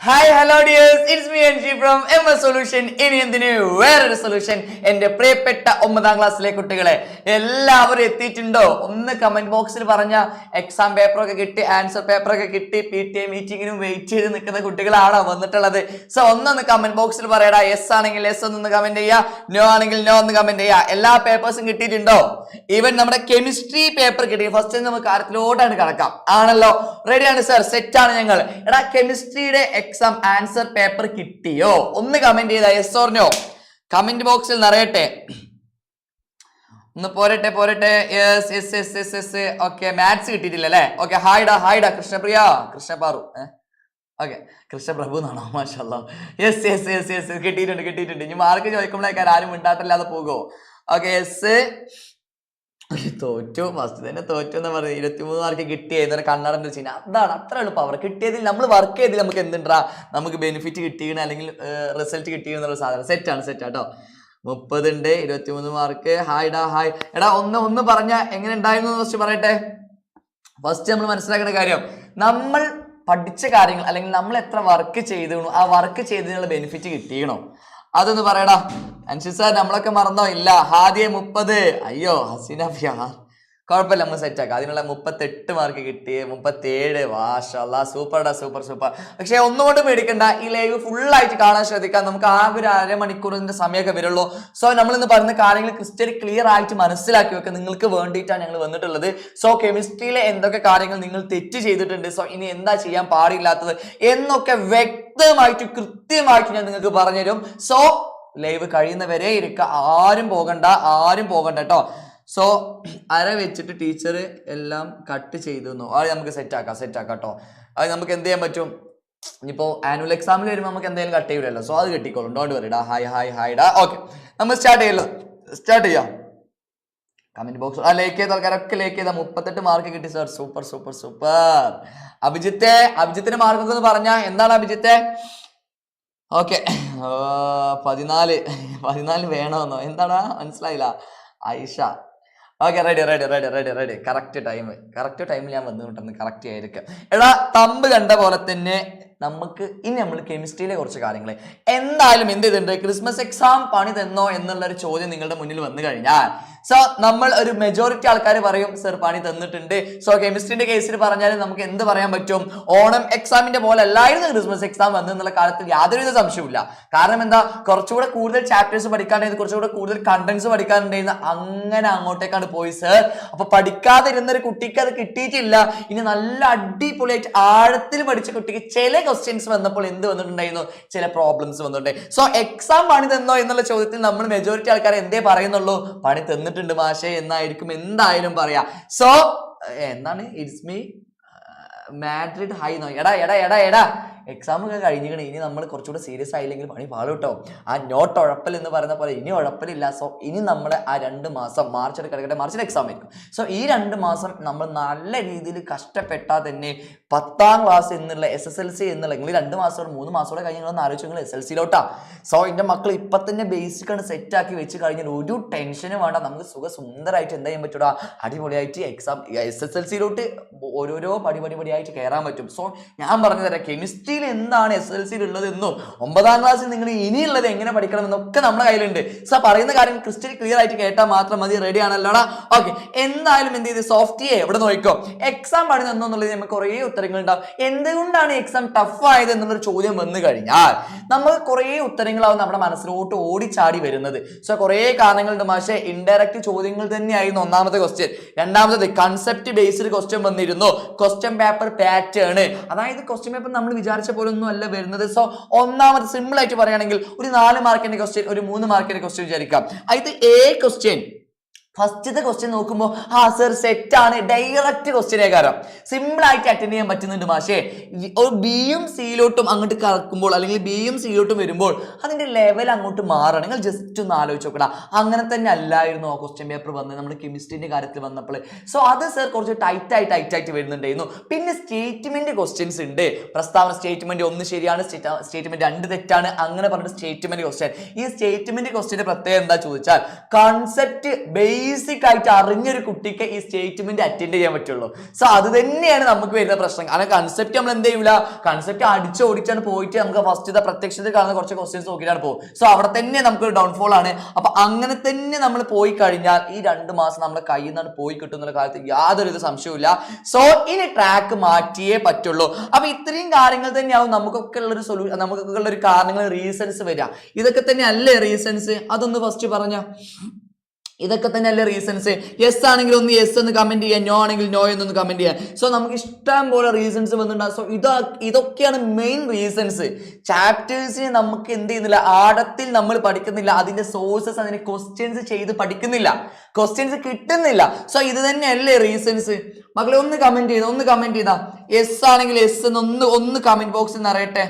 Hi hello dears it's me N G from M S solution ഇനി എന്തിന്? വേറൊരു solution എന്റെ പ്രിയപ്പെട്ട ഒമ്പതാം ക്ലാസ്സിലെ കുട്ടികളെ എല്ലാവരും എത്തിയിട്ടുണ്ടോ? ഒന്ന് കമന്റ് ബോക്സിൽ പറഞ്ഞ എക്സാം പേപ്പറൊക്കെ കിട്ടി ആൻസർ പേപ്പറൊക്കെ കിട്ടി. പി ടി എ മീറ്റിങ്ങിനും വെയിറ്റ് ചെയ്ത് നിൽക്കുന്ന കുട്ടികളാണോ വന്നിട്ടുള്ളത്. സോ ഒന്നൊന്ന് കമന്റ് ബോക്സിൽ പറയടാ. യെസ് ആണെങ്കിൽ യെസ് ഒന്ന് കമന്റ് ചെയ്യുക നോ ആണെങ്കിൽ നോ ഒന്ന് കമന്റ് ചെയ്യുക എല്ലാ പേപ്പേഴ്സും കിട്ടിയിട്ടുണ്ടോ? ഈവൻ നമ്മുടെ കെമിസ്ട്രി പേപ്പർ കിട്ടി. ഫസ്റ്റ് നമുക്ക് കാര്യത്തിലോട്ടാണ് കിടക്കാം. ആണല്ലോ. റെഡിയാണ് സർ സെറ്റ് ആണ് ഞങ്ങൾ. എടാ കെമിസ്ട്രിയുടെ എക്സാം ആൻസർ പേപ്പർ കിട്ടിയോ? ഒന്ന് കമന്റ് ചെയ്ത യെസ് ഓർ നോ കമന്റ് ബോക്സിൽ നിറയട്ടെ. ഒന്ന് പോരട്ടെ പോരട്ടെ. Yes yes yes yes yes okay maths കിട്ടിയിട്ടില്ല അല്ലേ? ഓക്കെ ഹായ്ഡാ ഹായ്ഡാ കൃഷ്ണപ്രിയ. കൃഷ്ണപാറു ഓക്കെ കൃഷ്ണപ്രഭു എന്നാണോ? മാഷല്ല. യെസ് യെസ് യെസ് യെസ് കിട്ടിയിട്ടുണ്ട് കിട്ടിയിട്ടുണ്ട്. ഇനി മാർക്ക് ചോദിക്കുമ്പോഴേക്കാർ ആരും പോകുമോ ഓക്കെ യെസ് തോറ്റു ഫസ്റ്റ് തന്നെ തോറ്റു എന്ന് പറയുന്നത് ഇരുപത്തിമൂന്ന് മാർക്ക് കിട്ടിയ എന്നൊരു കണ്ണാടന്റെ സീൻ അതാണ് അത്ര എളുപ്പം അവർ കിട്ടിയതിൽ നമ്മൾ വർക്ക് ചെയ്തിൽ നമുക്ക് എന്തുണ്ടാ? നമുക്ക് ബെനിഫിറ്റ് കിട്ടിയണ അല്ലെങ്കിൽ റിസൾട്ട് കിട്ടിയ എന്നുള്ള സാധനം. സെറ്റാണ് സെറ്റ് കേട്ടോ മുപ്പതുണ്ട് ഇരുപത്തിമൂന്ന് മാർക്ക് ഹായ് ഡാ ഹായ് എടാ ഒന്ന് ഒന്ന് പറഞ്ഞ എങ്ങനെ ഉണ്ടായിരുന്നു ഫസ്റ്റ് പറയട്ടെ. ഫസ്റ്റ് നമ്മൾ മനസ്സിലാക്കേണ്ട കാര്യം നമ്മൾ പഠിച്ച കാര്യങ്ങൾ അല്ലെങ്കിൽ നമ്മൾ എത്ര വർക്ക് ചെയ്തു ആ വർക്ക് ചെയ്തതിനുള്ള ബെനിഫിറ്റ് കിട്ടിയണോ അതൊന്ന് പറയടാ. അൻഷു സാർ നമ്മളൊക്കെ മറന്നോ? ഇല്ല. ഹാദിയെ മുപ്പത്. അയ്യോ ഹസീന കുഴപ്പമില്ല നമ്മൾ സെറ്റ് ആക്കാം. അതിനുള്ള മുപ്പത്തെട്ട് മാർക്ക് കിട്ടി. മുപ്പത്തേഴ്. വാഷല്ല സൂപ്പർടാ സൂപ്പർ സൂപ്പർ പക്ഷെ ഒന്നുകൊണ്ട് മേടിക്കണ്ട ഈ ലൈവ് ഫുൾ ആയിട്ട് കാണാൻ ശ്രദ്ധിക്കാം. നമുക്ക് ആകെ ഒരു അരമണിക്കൂറിന്റെ സമയമൊക്കെ വരുള്ളൂ. സോ നമ്മൾ ഇന്ന് പറയുന്ന കാര്യങ്ങൾ ക്രിസ്റ്റലി ക്ലിയർ ആയിട്ട് മനസ്സിലാക്കി വെക്കുക നിങ്ങൾക്ക് വേണ്ടിയിട്ടാണ് ഞങ്ങൾ വന്നിട്ടുള്ളത്. സോ കെമിസ്ട്രിയിലെ എന്തൊക്കെ കാര്യങ്ങൾ നിങ്ങൾ തെറ്റ് ചെയ്തിട്ടുണ്ട്? സോ ഇനി എന്താ ചെയ്യാൻ പാടില്ലാത്തത്? എന്നൊക്കെ വ്യക്തമായിട്ട് കൃത്യമായിട്ട് ഞാൻ നിങ്ങൾക്ക് പറഞ്ഞുതരും. സോ ലൈവ് കഴിയുന്നവരെ ഇരിക്കുക ആരും പോകണ്ട ആരും പോകണ്ട കേട്ടോ സോ അര വെച്ചിട്ട് ടീച്ചർ എല്ലാം കട്ട് ചെയ്തു തന്നു അത് നമുക്ക് സെറ്റ് ആക്കാം സെറ്റ് ആക്കാം കേട്ടോ അത് നമുക്ക് എന്ത് ചെയ്യാൻ പറ്റും? ഇനിയിപ്പോ ആനുവൽ എക്സാമിൽ വരുമ്പോൾ നമുക്ക് എന്തെങ്കിലും കട്ട് ചെയ്യൂലല്ലോ. സോ അത് കിട്ടിക്കോളും. ഡോണ്ട് വറിടാ ഹായ് ഹായ് ഹായ് ഡാ ഓക്കെ നമ്മൾ സ്റ്റാർട്ട് ചെയ്യല്ലോ. സ്റ്റാർട്ട് ചെയ്യാം. കമന്റ് ബോക്സ് ആ ലൈക്ക് ചെയ്ത ആൾക്കാരൊക്കെ ലൈക്ക് ചെയ്ത. മുപ്പത്തെട്ട് മാർക്ക് കിട്ടി സാർ സൂപ്പർ സൂപ്പർ സൂപ്പർ അഭിജിത്തെ അഭിജിത്തിന്റെ മാർക്കൊക്കെ ഒന്ന് പറഞ്ഞ. എന്താണ് അഭിജിത്തെ? ഓക്കെ. പതിനാല്. പതിനാല് വേണമെന്നോ എന്താടാ? മനസ്സിലായില്ല. Aisha okay ready ready ready ready ready correct time correct ടൈമിൽ ഞാൻ വന്നുകൊണ്ടെന്ന് കറക്റ്റ് ആയിരിക്കും. എടാ തമ്പ് കണ്ട പോലെ തന്നെ നമുക്ക് ഇനി നമ്മൾ കെമിസ്ട്രിയിലെ കുറച്ച് കാര്യങ്ങൾ. എന്തായാലും എന്ത് ചെയ്തിട്ടുണ്ട്? ക്രിസ്മസ് എക്സാം പണി തന്നോ എന്നുള്ള ഒരു ചോദ്യം നിങ്ങളുടെ മുന്നിൽ വന്നു കഴിഞ്ഞാൽ സോ നമ്മൾ ഒരു മെജോറിറ്റി ആൾക്കാർ പറയും സർ പണി തന്നിട്ടുണ്ട്. സോ കെമിസ്ട്രിന്റെ കേസിൽ പറഞ്ഞാൽ നമുക്ക് എന്ത് പറയാൻ പറ്റും? ഓണം എക്സാമിന്റെ പോലെ അല്ലായിരുന്നു ക്രിസ്മസ് എക്സാം വന്നെന്നുള്ള കാലത്തിൽ യാതൊരുവിധ സംശയമില്ല കാരണം എന്താ? കുറച്ചുകൂടെ കൂടുതൽ ചാപ്റ്റേഴ്സ് പഠിക്കാണ്ടായിരുന്നു കുറച്ചുകൂടെ കൂടുതൽ കണ്ടന്റ്സ് പഠിക്കാനുണ്ടായിരുന്നു അങ്ങനെ അങ്ങോട്ടേക്കാണ് പോയി സർ അപ്പൊ പഠിക്കാതിരുന്ന ഒരു കുട്ടിക്ക് അത് കിട്ടിയിട്ടില്ല. ഇനി നല്ല അടിപൊളിയായിട്ട് ആഴത്തിൽ പഠിച്ച കുട്ടിക്ക് ചില ക്വസ്റ്റ്യൻസ് വന്നപ്പോൾ എന്ത് വന്നിട്ടുണ്ടായിരുന്നു? ചില പ്രോബ്ലംസ് വന്നിട്ടുണ്ടായി സോ എക്സാം പണി തന്നോ എന്നുള്ള ചോദ്യത്തിൽ നമ്മൾ മെജോറിറ്റി ആൾക്കാർ എന്തേ പറയുന്നുള്ളൂ? പണി തന്നിട്ടുണ്ട് മാഷേ എന്നായിരിക്കും എന്തായാലും പറയാ. സോ എന്താണ്? It's me Madrid hi no എടാ എടാ എടാ എടാ. എക്സാം ഒക്കെ കഴിഞ്ഞിരിക്കണം. ഇനി നമ്മൾ കുറച്ചുകൂടെ സീരിയസ് ആയില്ലെങ്കിൽ പണി പാടും കേട്ടോ ആ നോട്ട് ഉഴപ്പൽ എന്ന് പറയുന്ന പോലെ ഇനി ഉഴപ്പലില്ല. സോ ഇനി നമ്മൾ ആ രണ്ട് മാസം മാർച്ചിൽ കിടക്കട്ടെ. മാർച്ചിൽ എക്സാം ആയിരിക്കും. സോ ഈ രണ്ട് മാസം നമ്മൾ നല്ല രീതിയിൽ കഷ്ടപ്പെട്ടാൽ തന്നെ പത്താം ക്ലാസ് എന്നുള്ള എസ് എസ് എൽ സി എന്നുള്ള നിങ്ങൾ രണ്ട് മാസത്തോടെ മൂന്ന് മാസത്തോടെ കഴിഞ്ഞ് നിങ്ങളൊന്ന് ആലോചിച്ച് എസ് എൽ സിയിലോട്ടാ സോ എന്റെ മക്കൾ ഇപ്പം തന്നെ ബേസിക് ആണ് സെറ്റ് ആക്കി വെച്ച് കഴിഞ്ഞാൽ ഒരു ടെൻഷനും വേണ്ട. നമുക്ക് സുഖ സുന്ദരമായിട്ട് എന്താ ചെയ്യാൻ പറ്റൂടാ? അടിപൊളിയായിട്ട് എക്സാം എസ് എസ് എൽ സിയിലോട്ട് ഓരോരോ പടി കയറാൻ പറ്റും. സോ ഞാൻ പറഞ്ഞു തരാം കെമിസ്ട്രിയിൽ എന്താണ് എസ് എൽ സിയിൽ ഉള്ളതെന്നും ഒമ്പതാം ക്ലാസ്സിൽ നിങ്ങൾ ഇനിയുള്ളത് എങ്ങനെ പഠിക്കണമെന്നൊക്കെ നമ്മുടെ കയ്യിലുണ്ട്. സോ പറയുന്ന കാര്യം ക്രിസ്റ്റൽ ക്ലിയർ ആയിട്ട് കേട്ടാൽ മാത്രം മതി റെഡി ആണല്ലോടാ ഓക്കെ എന്തായാലും എന്ത് ചെയ്ത് സോഫ്റ്റ്വെയർ എവിടെ നോക്കിക്കോ? എക്സാം തന്നോ എന്നുള്ളത് നമുക്ക് കുറേ ഉത്തരങ്ങൾ ഉണ്ടാവും. എന്തുകൊണ്ടാണ് എക്സാം ടഫ് ആയത് എന്നുള്ളൊരു ചോദ്യം വന്നു കഴിഞ്ഞാൽ നമ്മൾ കുറേ ഉത്തരങ്ങളാവും നമ്മുടെ മനസ്സിലോട്ട് ഓടിച്ചാടി വരുന്നത്. സോ കുറേ കാരണങ്ങളുണ്ട് പക്ഷേ ഇൻഡയറക്റ്റ് ചോദ്യങ്ങൾ തന്നെയായിരുന്നു ഒന്നാമത്തെ ക്വസ്റ്റ്യൻ രണ്ടാമത്തത് കൺസെപ്റ്റ് ബേസ്ഡ് ക്വസ്റ്റ്യൻ വന്നിരുന്നു. ക്വസ്റ്റ്യൻ പേപ്പർ പാറ്റേൺ അതായത് ക്വസ്റ്റ്യൻ പേപ്പർ നമ്മൾ വിചാരിച്ച പോലെ ഒന്നും അല്ല വരുന്നത്. സോ ഒന്നാമത് സിമ്പിൾ ആയിട്ട് പറയുകയാണെങ്കിൽ ഒരു നാല് മാർക്കിന്റെ ക്വസ്റ്റ്യൻ ഒരു മൂന്ന് മാർക്കിന്റെ ക്വസ്റ്റ്യൻ വിചാരിക്കാം. അത് എ ക്വസ്റ്റ്യൻ ഫസ്റ്റത്തെ ക്വസ്റ്റ്യൻ നോക്കുമ്പോൾ ആ സർ സെറ്റ് ആണ്. ഡയറക്റ്റ് ക്വസ്റ്റ്യൻ ഏകാരം. സിമ്പിൾ ആയിട്ട് അറ്റൻഡ് ചെയ്യാൻ പറ്റുന്നുണ്ട് മാഷേ. ഒരു ബിയും സിയിലോട്ടും അങ്ങോട്ട് കറക്കുമ്പോൾ അല്ലെങ്കിൽ ബിയും സിയിലോട്ടും വരുമ്പോൾ അതിന്റെ ലെവൽ അങ്ങോട്ട് മാറണം. നിങ്ങൾ ജസ്റ്റ് ഒന്ന് ആലോചിച്ച് നോക്കണം അങ്ങനെ തന്നെ അല്ലായിരുന്നു ആ ക്വസ്റ്റ്യൻ പേപ്പർ വന്നത്. നമ്മുടെ കെമിസ്ട്രിന്റെ കാര്യത്തിൽ വന്നപ്പോൾ. സോ അത് സർ കുറച്ച് ടൈറ്റ് ആയി ടൈറ്റ് ആയിട്ട് വരുന്നുണ്ടായിരുന്നു. പിന്നെ സ്റ്റേറ്റ്മെന്റ് ക്വസ്റ്റ്യൻസ് ഉണ്ട്. പ്രസ്താവന സ്റ്റേറ്റ്മെന്റ് ഒന്ന് ശരിയാണ് സ്റ്റേറ്റ്മെന്റ് രണ്ട് തെറ്റാണ് അങ്ങനെ പറഞ്ഞിട്ട് സ്റ്റേറ്റ്മെന്റ് ക്വസ്റ്റ്യൻ ഈ സ്റ്റേറ്റ്മെന്റ് ക്വസ്റ്റ്യന്റെ പ്രത്യേകത എന്താ ചോദിച്ചാൽ കൺസെപ്റ്റ് ബേസ് ബേസിക് ആയിട്ട് അറിഞ്ഞൊരു കുട്ടിക്ക് ഈ സ്റ്റേറ്റ്മെന്റ് അറ്റൻഡ് ചെയ്യാൻ പറ്റുള്ളൂ. സോ അത് തന്നെയാണ് നമുക്ക് വരുന്ന പ്രശ്നം. കാരണം കൺസെപ്റ്റ് നമ്മൾ എന്ത് ചെയ്യൂല? കൺസെപ്റ്റ് അടിച്ച് ഓടിച്ചാണ് പോയിട്ട് നമുക്ക് ഫസ്റ്റ് പ്രത്യക്ഷത്തിൽ കാണുന്ന കുറച്ച് ക്വസ്റ്റ്യൻസ് നോക്കിയിട്ടാണ് പോകും. സോ അവിടെ തന്നെ നമുക്ക് ഡൗൺഫോൾ ആണ്. അപ്പൊ അങ്ങനെ തന്നെ നമ്മൾ പോയി കഴിഞ്ഞാൽ ഈ രണ്ട് മാസം നമ്മുടെ കയ്യിൽ നിന്നാണ് പോയി കിട്ടുന്ന കാലത്ത് യാതൊരു ഇത് സംശയവുമില്ല. സോ ഇനി ട്രാക്ക് മാറ്റിയേ പറ്റുള്ളൂ. അപ്പൊ ഇത്രയും കാര്യങ്ങൾ തന്നെയാവും നമുക്കൊക്കെ ഉള്ളൊരു സൊല്യൂഷൻ സൊല്യൂ നമുക്കൊക്കെ ഉള്ള ഒരു കാരണങ്ങൾ റീസൺസ് വരിക. ഇതൊക്കെ തന്നെ അല്ലേ റീസൺസ് അതൊന്ന് ഫസ്റ്റ് പറഞ്ഞ. ഇതൊക്കെ തന്നെയല്ലേ റീസൺസ് യെസ് ആണെങ്കിൽ ഒന്ന് യെസ് എന്ന് കമന്റ് ചെയ്യാം നോ ആണെങ്കിൽ നോ എന്നൊന്ന് കമന്റ് ചെയ്യാം സോ നമുക്ക് ഇഷ്ടം പോലെ റീസൺസ് വന്നിട്ടുണ്ടാകും സോ ഇതാ ഇതൊക്കെയാണ് മെയിൻ റീസൺസ് ചാപ്റ്റേഴ്സിനെ നമുക്ക് എന്ത് ചെയ്യുന്നില്ല? ആഴത്തിൽ നമ്മൾ പഠിക്കുന്നില്ല. അതിന്റെ സോഴ്സസ് അതിന് ക്വസ്റ്റ്യൻസ് ചെയ്ത് പഠിക്കുന്നില്ല. ക്വസ്റ്റ്യൻസ് കിട്ടുന്നില്ല. സോ ഇത് തന്നെയല്ലേ റീസൺസ് മക്കളെ ഒന്ന് കമന്റ് ചെയ്ത? ഒന്ന് കമന്റ് ചെയ്താ. യെസ് ആണെങ്കിൽ യെസ് എന്ന് ഒന്ന് ഒന്ന് കമന്റ് ബോക്സിൽ നിറയട്ടെ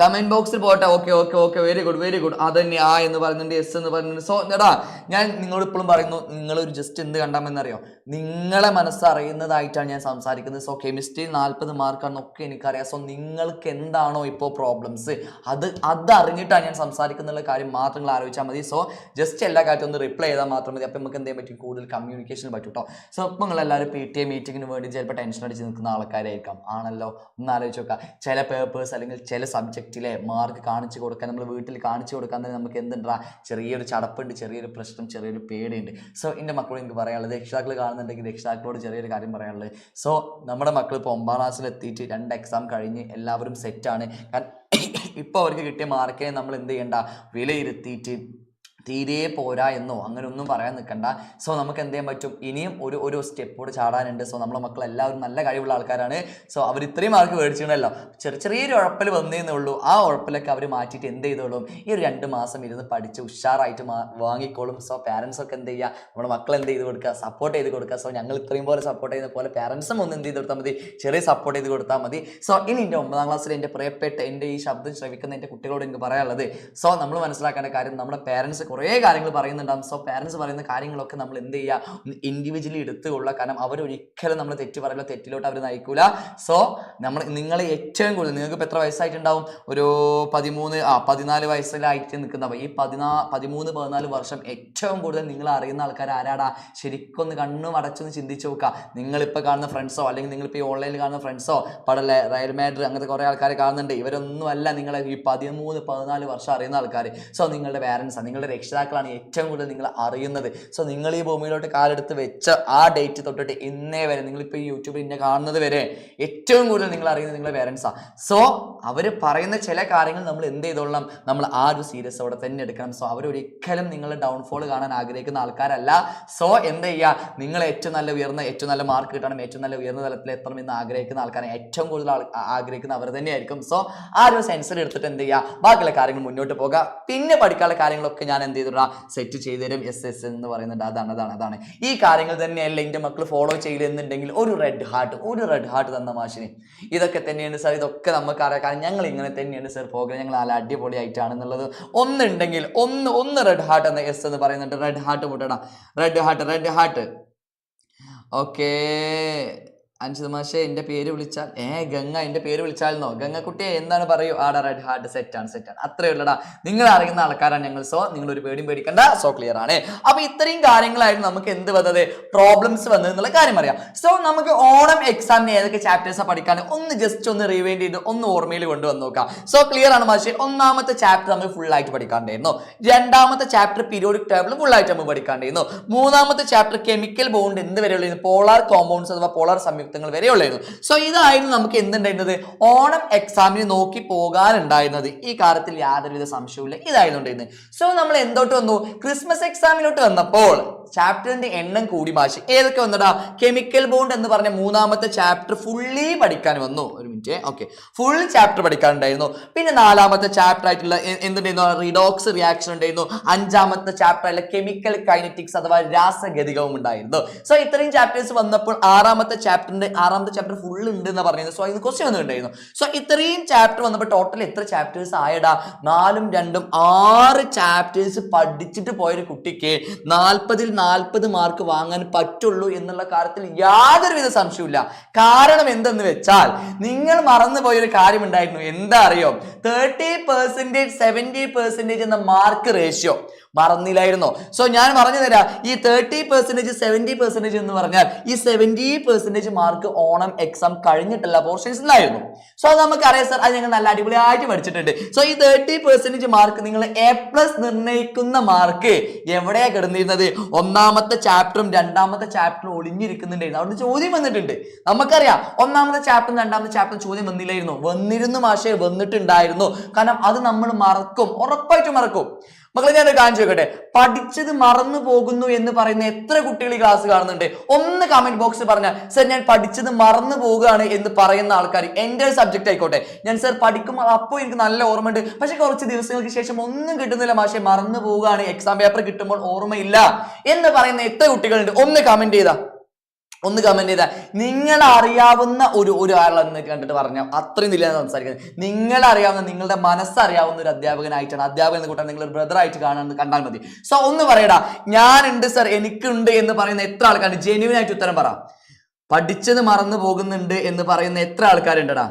കമന്റ് ബോക്സിൽ പോട്ടെ okay okay okay very good very good അത് തന്നെ ആ എന്ന് പറയുന്നുണ്ട് എസ് എന്ന് പറയുന്നുണ്ട്. സോ എടാ ഞാൻ നിങ്ങളോട് ഇപ്പോഴും പറയുന്നു നിങ്ങൾ ഒരു ജസ്റ്റ് എന്ത് കണ്ടാമെന്നറിയോ? നിങ്ങളെ മനസ്സറിയുന്നതായിട്ടാണ് ഞാൻ സംസാരിക്കുന്നത്. സോ കെമിസ്ട്രി നാൽപ്പത് മാർക്കാണെന്നൊക്കെ എനിക്കറിയാം. സോ നിങ്ങൾക്ക് എന്താണോ ഇപ്പോൾ പ്രോബ്ലംസ് അത് അത് അറിഞ്ഞിട്ടാണ് ഞാൻ സംസാരിക്കുന്നുള്ള കാര്യം മാത്രം നിങ്ങൾ ആലോചിച്ചാൽ മതി. സോ ജസ്റ്റ് എല്ലാ കാര്യത്തും ഒന്ന് റിപ്ലൈ ചെയ്താൽ മാത്രം മതി. അപ്പോൾ നമുക്ക് എന്ത് ചെയ്യാൻ പറ്റും? കൂടുതൽ കമ്മ്യൂണിക്കേഷൻ പറ്റും കേട്ടോ സോ ഇപ്പം നിങ്ങൾ എല്ലാവരും പി ടി എ മീറ്റിങ്ങിന് വേണ്ടി ചിലപ്പോൾ ടെൻഷൻ അടിച്ച് നിൽക്കുന്ന ആൾക്കാരായിരിക്കാം. ആണല്ലോ? ഒന്ന് ആലോചിച്ച് നോക്കുക ചില പേപ്പേഴ്സ് അല്ലെങ്കിൽ ചില സബ്ജക്റ്റിലെ മാർക്ക് കാണിച്ചു കൊടുക്കാൻ നമ്മൾ വീട്ടിൽ കാണിച്ചു കൊടുക്കാൻ തന്നെ നമുക്ക് എന്തുണ്ടാ? ചെറിയൊരു ചടപ്പുണ്ട് ചെറിയൊരു പ്രശ്നം ചെറിയൊരു പേടിയുണ്ട്. സോ എന്റെ മക്കളോട് എനിക്ക് പറയാനുള്ളത് രക്ഷിതാക്കൾ കാണുന്നുണ്ടെങ്കിൽ രക്ഷിതാക്കളോട് ചെറിയൊരു കാര്യം പറയാനുള്ളത്. സോ നമ്മുടെ മക്കൾ ഇപ്പോൾ ഒമ്പതാം ക്ലാസ്സിൽ എത്തിയിട്ട് രണ്ട് എക്സാം കഴിഞ്ഞ് എല്ലാവരും സെറ്റാണ് കാരണം ഇപ്പോൾ അവർക്ക് കിട്ടിയ മാർക്കിനെ നമ്മൾ എന്ത് ചെയ്യണ്ട? വിലയിരുത്തിയിട്ട് തീരെ പോരാ എന്നോ അങ്ങനെ ഒന്നും പറയാൻ നിൽക്കണ്ട. സോ നമുക്ക് എന്ത് ചെയ്യാൻ പറ്റും? ഇനിയും ഒരു ഒരു സ്റ്റെപ്പോട് ചാടാനുണ്ട്. സോ നമ്മളെ മക്കൾ എല്ലാവരും നല്ല കഴിവുള്ള ആൾക്കാരാണ്. സോ അവർ ഇത്രയും മാർക്ക് മേടിച്ചിട്ടുണ്ടല്ലോ. ചെറിയ ചെറിയൊരു ഉഴപ്പൽ വന്നേന്നേ ഉള്ളൂ. ആ ഉഴപ്പിലൊക്കെ അവർ മാറ്റിയിട്ട് എന്ത് ചെയ്തോളും? ഈ ഒരു രണ്ട് മാസം ഇരുന്ന് പഠിച്ച് ഉഷാറായിട്ട് വാങ്ങിക്കോളും. സോ പാരൻസ് ഒക്കെ എന്ത് ചെയ്യുക? നമ്മുടെ മക്കൾ എന്ത് ചെയ്ത് കൊടുക്കുക? സപ്പോർട്ട് ചെയ്ത് കൊടുക്കുക. സോ ഞങ്ങൾ ഇത്രയും പോലെ സപ്പോർട്ട് ചെയ്യുന്ന പോലെ പാരൻസും ഒന്ന് എന്ത് ചെയ്ത് കൊടുത്താൽ മതി? ചെറിയ സപ്പോർട്ട് ചെയ്ത് കൊടുത്താൽ മതി. സോ ഇനി എന്റെ ഒമ്പതാം ക്ലാസ്സിൽ എന്റെ പ്രിയപ്പെട്ട എന്റെ ഈ ശബ്ദം ശ്രവിക്കുന്ന എന്റെ കുട്ടികളോട് എനിക്ക് പറയാനുള്ളത്. സോ നമ്മൾ മനസ്സിലാക്കേണ്ട കാര്യം നമ്മുടെ പാരൻസ് കുറേ കാര്യങ്ങൾ പറയുന്നുണ്ടാകും സോ പാരൻസ് പറയുന്ന കാര്യങ്ങളൊക്കെ നമ്മൾ എന്ത് ചെയ്യുക ഇൻഡിവിജ്വലി എടുത്തുകൊള്ളുക. കാരണം അവർ ഒരിക്കലും നമ്മൾ തെറ്റ് പറയില്ല തെറ്റിലോട്ട് അവർ നയിക്കൂല. സോ നമ്മൾ നിങ്ങൾ ഏറ്റവും കൂടുതൽ നിങ്ങൾക്ക് ഇപ്പോൾ എത്ര വയസ്സായിട്ടുണ്ടാവും? ഒരു പതിമൂന്ന് ആ പതിനാല് വയസ്സിലായിട്ട് നിൽക്കുന്നവ. ഈ പതിനാ പതിമൂന്ന് പതിനാല് വർഷം ഏറ്റവും കൂടുതൽ നിങ്ങൾ അറിയുന്ന ആൾക്കാർ ആരാടാ? ശരിക്കൊന്ന് കണ്ണും അടച്ചൊന്ന് ചിന്തിച്ച് നോക്കുക. നിങ്ങളിപ്പോൾ കാണുന്ന ഫ്രണ്ട്സോ അല്ലെങ്കിൽ നിങ്ങളിപ്പോൾ ഈ ഓൺലൈനിൽ കാണുന്ന ഫ്രണ്ട്സോ പടലെ റയൽ മാഡ്രിഡ് അങ്ങനത്തെ കുറേ ആൾക്കാർ കാണുന്നുണ്ട്. ഇവരൊന്നും അല്ല നിങ്ങളെ ഈ പതിമൂന്ന് പതിനാല് വർഷം അറിയുന്ന ആൾക്കാർ സോ നിങ്ങളുടെ പാരൻസാണ് നിങ്ങളുടെ രക്ഷിതാക്കളാണ് ഏറ്റവും കൂടുതൽ നിങ്ങൾ അറിയുന്നത്. സോ നിങ്ങൾ ഈ ഭൂമിയിലോട്ട് കാലെടുത്ത് വെച്ച ആ ഡേറ്റ് തൊട്ടിട്ട് ഇന്നേ വരെ നിങ്ങളിപ്പോൾ ഈ യൂട്യൂബിൽ ഇന്നെ കാണുന്നത് വരെ ഏറ്റവും കൂടുതൽ നിങ്ങൾ അറിയുന്നത് നിങ്ങളുടെ പേരൻസാണ് സോ അവർ പറയുന്ന ചില കാര്യങ്ങൾ നമ്മൾ എന്ത് ചെയ്തോളണം? നമ്മൾ ആ ഒരു സീരിയസ് അവിടെ തന്നെ എടുക്കണം. സോ അവർ ഒരിക്കലും നിങ്ങളുടെ ഡൗൺഫോൾ കാണാൻ ആഗ്രഹിക്കുന്ന ആൾക്കാരല്ല. സോ എന്ത് ചെയ്യുക നിങ്ങൾ ഏറ്റവും നല്ല ഉയർന്ന ഏറ്റവും നല്ല മാർക്ക് കിട്ടണം ഏറ്റവും നല്ല ഉയർന്ന തലത്തിൽ എത്തണം എന്ന് ആഗ്രഹിക്കുന്ന ആൾക്കാരെ ഏറ്റവും കൂടുതൽ ആഗ്രഹിക്കുന്ന അവർ തന്നെയായിരിക്കും. സോ ആ ഒരു സെൻസർ എടുത്തിട്ട് എന്ത് ചെയ്യുക ബാക്കിയുള്ള കാര്യങ്ങൾ മുന്നോട്ട് പോകുക പിന്നെ പഠിക്കാനുള്ള കാര്യങ്ങളൊക്കെ ഞാൻ എന്ത് ചെയ്തിടാം സെറ്റ് ചെയ്ത് തരും. എസ് എസ് എന്ന് പറയുന്നുണ്ട്. അതാണ് അതാണ് അതാണ്. ഈ കാര്യങ്ങൾ തന്നെയല്ല എന്റെ മക്കൾ ഫോളോ ചെയ്യില്ലെന്നുണ്ടെങ്കിൽ ഒരു റെഡ് ഹാർട്ട് ഒരു റെഡ് ഹാർട്ട് തന്ന മാഷിന്. ഇതൊക്കെ തന്നെയാണ് സാർ ഇതൊക്കെ നമുക്ക് അറിയാം. കാരണം ഞങ്ങൾ ഇങ്ങനെ തന്നെയാണ് സാർ പ്രോഗ്രാം ഞങ്ങൾ നല്ല അടിപൊളിയായിട്ടാണെന്നുള്ളത്. ഒന്നുണ്ടെങ്കിൽ ഒന്ന് ഒന്ന് റെഡ് ഹാർട്ട് എന്ന എസ് എന്ന് പറയുന്നുണ്ട്. Red heart മുട്ടണം red heart red heart okay Anshith മാഷെ എന്റെ പേര് വിളിച്ചാൽ ഏ ഗംഗ എന്റെ പേര് വിളിച്ചാലെന്നോ? ഗംഗ കുട്ടിയെ എന്താണ് പറയൂ? ആടാ റെഡ് ഹാർട്ട് സെറ്റാണ് സെറ്റാണ് അത്രേ ഉള്ളടാ. നിങ്ങൾ അറിയുന്ന ആൾക്കാരാണ് ഞങ്ങൾ സോ നിങ്ങൾ ഒരു പേടിയും പേടിക്കണ്ട. സോ ക്ലിയർ ആണ്. അപ്പൊ ഇത്രയും കാര്യങ്ങളായിരുന്നു നമുക്ക് എന്ത് വന്നത്? പ്രോബ്ലംസ് വന്നത് എന്നുള്ള കാര്യം അറിയാം. സോ നമുക്ക് ഓണം എക്സാമിന് ഏതൊക്കെ ചാപ്റ്റേഴ്സാണ് പഠിക്കാൻ? ഒന്ന് ജസ്റ്റ് ഒന്ന് റിവൈൻഡ് ചെയ്ത് ഒന്ന് ഓർമ്മയിൽ കൊണ്ടുവന്ന് നോക്കാം. സോ ക്ലിയർ ആണ് മാഷെ. ഒന്നാമത്തെ ചാപ്റ്റർ നമ്മൾ ഫുൾ ആയിട്ട് പഠിക്കാണ്ടായിരുന്നു. രണ്ടാമത്തെ ചാപ്റ്റർ പീരിയോഡിക് ടേബിൾ ഫുൾ ആയിട്ട് നമ്മൾ പഠിക്കാണ്ടായിരുന്നു. മൂന്നാമത്തെ ചാപ്റ്റർ കെമിക്കൽ ബോണ്ട് എന്ത് വരെയുള്ളൂ പോളാർ കോമ്പൗണ്ട്സ് അഥവാ പോളാർ സംയുക്തങ്ങൾ വരെയുള്ളായിരുന്നു സോ ഇതായിരുന്നു നമുക്ക് എന്തുണ്ടായിരുന്നത്? ഓണം എക്സാമിന് നോക്കി പോകാനുണ്ടായിരുന്നത്. ഈ കാര്യത്തിൽ യാതൊരുവിധ സംശയവുമില്ല. ഇതായിരുന്നു ഉണ്ടായിരുന്നത് സോ നമ്മൾ എന്തോട്ട് വന്നു? ക്രിസ്മസ് എക്സാമിലോട്ട് വന്നപ്പോൾ ചാപ്റ്ററിന്റെ എണ്ണം കൂടി മാറ്റി. ഏതൊക്കെ വന്നടാ? കെമിക്കൽ ബോണ്ട് എന്ന് പറഞ്ഞ മൂന്നാമത്തെ ചാപ്റ്റർ ഫുള്ളി പഠിക്കാൻ വന്നു. ഒരു മിനിറ്റ് ഓക്കെ ഫുൾ ചാപ്റ്റർ പഠിക്കാനുണ്ടായിരുന്നു പിന്നെ നാലാമത്തെ ചാപ്റ്റർ ആയിട്ടുള്ള എന്തുണ്ടായിരുന്നു? റിഡോക്സ് റിയാക്ഷൻ ഉണ്ടായിരുന്നു. അഞ്ചാമത്തെ ചാപ്റ്റർ ആയിട്ടുള്ള കെമിക്കൽ കൈനറ്റിക്സ് അഥവാ രാസഗതികവും ഉണ്ടായിരുന്നു. സോ ഇത്രയും ചാപ്റ്റേഴ്സ് വന്നപ്പോൾ ആറാമത്തെ ചാപ്റ്ററിന്റെ ആറാമത്തെ ചാപ്റ്റർ ഫുൾ ഉണ്ട് എന്ന് പറഞ്ഞത് സോ അതിന് ക്വസ്റ്റ്യൻ വന്നിട്ടുണ്ടായിരുന്നു സോ ഇത്രയും ചാപ്റ്റർ വന്നപ്പോൾ ടോട്ടൽ എത്ര ചാപ്റ്റേഴ്സ് ആയടാ? നാലും രണ്ടും ആറ് ചാപ്റ്റേഴ്സ് പഠിച്ചിട്ട് പോയൊരു കുട്ടിക്ക് നാൽപ്പതിൽ നാൽപ്പത് മാർക്ക് വാങ്ങാൻ പറ്റുള്ളൂ എന്നുള്ള കാര്യത്തിൽ യാതൊരുവിധ സംശയമില്ല കാരണം എന്തെന്ന് വെച്ചാൽ നിങ്ങൾ മറന്നു പോയൊരു കാര്യം ഉണ്ടായിരുന്നു എന്താ അറിയോ? തേർട്ടി പെർസെന്റേജ് സെവന്റി പെർസെന്റേജ് എന്ന മാർക്ക് റേഷ്യോ മറന്നില്ലായിരുന്നോ. സോ ഞാൻ പറഞ്ഞു തരാം ഈ തേർട്ടി പെർസെന്റേജ് സെവന്റി പെർസെന്റേജ് എന്ന് പറഞ്ഞാൽ ഈ seventy percentage mark Onam exam കഴിഞ്ഞിട്ടുള്ള പോർഷൻസിലായിരുന്നു സോ അത് നമുക്കറിയാം സർ അത് ഞങ്ങൾ നല്ല അടിപൊളിയായിട്ട് പഠിച്ചിട്ടുണ്ട്. സോ ഈ തേർട്ടി പെർസെന്റേജ് മാർക്ക് നിങ്ങൾ എ പ്ലസ് നിർണയിക്കുന്ന മാർക്ക് എവിടെയാണ് കിടന്നിരുന്നത്? ഒന്നാമത്തെ ചാപ്റ്ററും രണ്ടാമത്തെ ചാപ്റ്ററും ഒളിഞ്ഞിരിക്കുന്നുണ്ടായിരുന്നു. അവിടെ ചോദ്യം വന്നിട്ടുണ്ട്. നമുക്കറിയാം ഒന്നാമത്തെ ചാപ്റ്ററും രണ്ടാമത്തെ ചാപ്റ്ററും ചോദ്യം വന്നില്ലായിരുന്നു. വന്നിരുന്നു മാഷേ വന്നിട്ടുണ്ടായിരുന്നു. കാരണം അത് നമ്മൾ മറക്കും. ഉറപ്പായിട്ടും മറക്കും. മക്കളെ ഞാൻ കാണിച്ചു ചോദിക്കട്ടെ? പഠിച്ചത് മറന്നു പോകുന്നു എന്ന് പറയുന്ന എത്ര കുട്ടികൾ ഈ ക്ലാസ് കാണുന്നുണ്ട്? ഒന്ന് കമന്റ് ബോക്സിൽ പറഞ്ഞാൽ സർ ഞാൻ പഠിച്ചത് മറന്നു പോവുകയാണ് എന്ന് പറയുന്ന ആൾക്കാർ എന്റെ സബ്ജക്റ്റ് ആയിക്കോട്ടെ. ഞാൻ സർ പഠിക്കുമ്പോൾ അപ്പോൾ എനിക്ക് നല്ല ഓർമ്മയുണ്ട്. പക്ഷെ കുറച്ച് ദിവസങ്ങൾക്ക് ശേഷം ഒന്നും കിട്ടുന്നില്ല. മാഷെ മറന്നു പോവുകയാണ് എക്സാം പേപ്പർ കിട്ടുമ്പോൾ ഓർമ്മയില്ല. എന്ന് പറയുന്ന എത്ര കുട്ടികളുണ്ട്? ഒന്ന് കമന്റ് ചെയ്താ. ഒന്ന് കമന്റ് ചെയ്താൽ നിങ്ങൾ അറിയാവുന്ന ഒരു ഒരു ആളെന്ന് കണ്ടിട്ട് പറഞ്ഞാൽ അത്രയും ഇല്ല സംസാരിക്കുന്നത്. നിങ്ങൾ അറിയാവുന്ന നിങ്ങളുടെ മനസ്സറിയാവുന്ന ഒരു അധ്യാപകനായിട്ടാണ് അധ്യാപകൻ എന്ന് കൂട്ടാൻ നിങ്ങൾ ഒരു ബ്രദർ ആയിട്ട് കാണാൻ കണ്ടാൽ മതി. സോ ഒന്ന് പറയടാ ഞാനുണ്ട് സർ എനിക്കുണ്ട് എന്ന് പറയുന്ന എത്ര ആൾക്കാരുണ്ട്? ജെന്യൂൻ ആയിട്ട് ഉത്തരം പറ. പഠിച്ചത് മറന്നു പോകുന്നുണ്ട് എന്ന് പറയുന്ന എത്ര ആൾക്കാരുണ്ടടാ?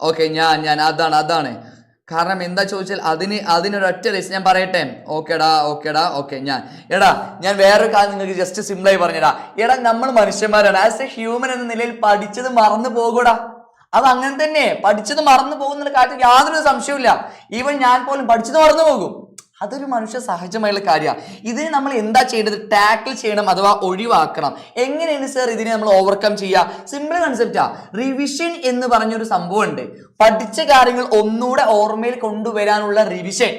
ഓക്കെ ഞാൻ ഞാൻ അതാണ് അതാണ്. കാരണം എന്താ ചോദിച്ചാൽ അതിന് അതിനൊരൊറ്റ റീസൺ ഞാൻ പറയട്ടെ. ഓക്കേടാ ഓക്കേടാ ഓക്കെ ഞാൻ. എടാ ഞാൻ വേറൊരു കാര്യം നിങ്ങൾക്ക് ജസ്റ്റ് സിമ്പിളായി പറഞ്ഞുതരാ. എടാ നമ്മൾ മനുഷ്യന്മാരാണ്. ആസ് എ ഹ്യൂമൻ എന്ന നിലയിൽ പഠിച്ചത് മറന്നു പോകൂടാ. അത് അങ്ങനെ തന്നെ. പഠിച്ചത് മറന്നു പോകുന്ന കാര്യത്തിൽ യാതൊരു സംശയമില്ല ഈവൻ ഞാൻ പോലും പഠിച്ചത് മറന്നു പോകും. അതൊരു മനുഷ്യ സഹജമായുള്ള കാര്യമാണ് ഇതിനെ നമ്മൾ എന്താ ചെയ്യേണ്ടത്? ടാക്കിൾ ചെയ്യണം അഥവാ ഒഴിവാക്കണം. എങ്ങനെയാണ് സർ ഇതിനെ നമ്മൾ ഓവർകം ചെയ്യുക സിമ്പിൾ കൺസെപ്റ്റാ റിവിഷൻ എന്ന് പറഞ്ഞൊരു സംഭവം ഉണ്ട് പഠിച്ച കാര്യങ്ങൾ ഒന്നുകൂടെ ഓർമ്മയിൽ കൊണ്ടുവരാനുള്ള റിവിഷൻ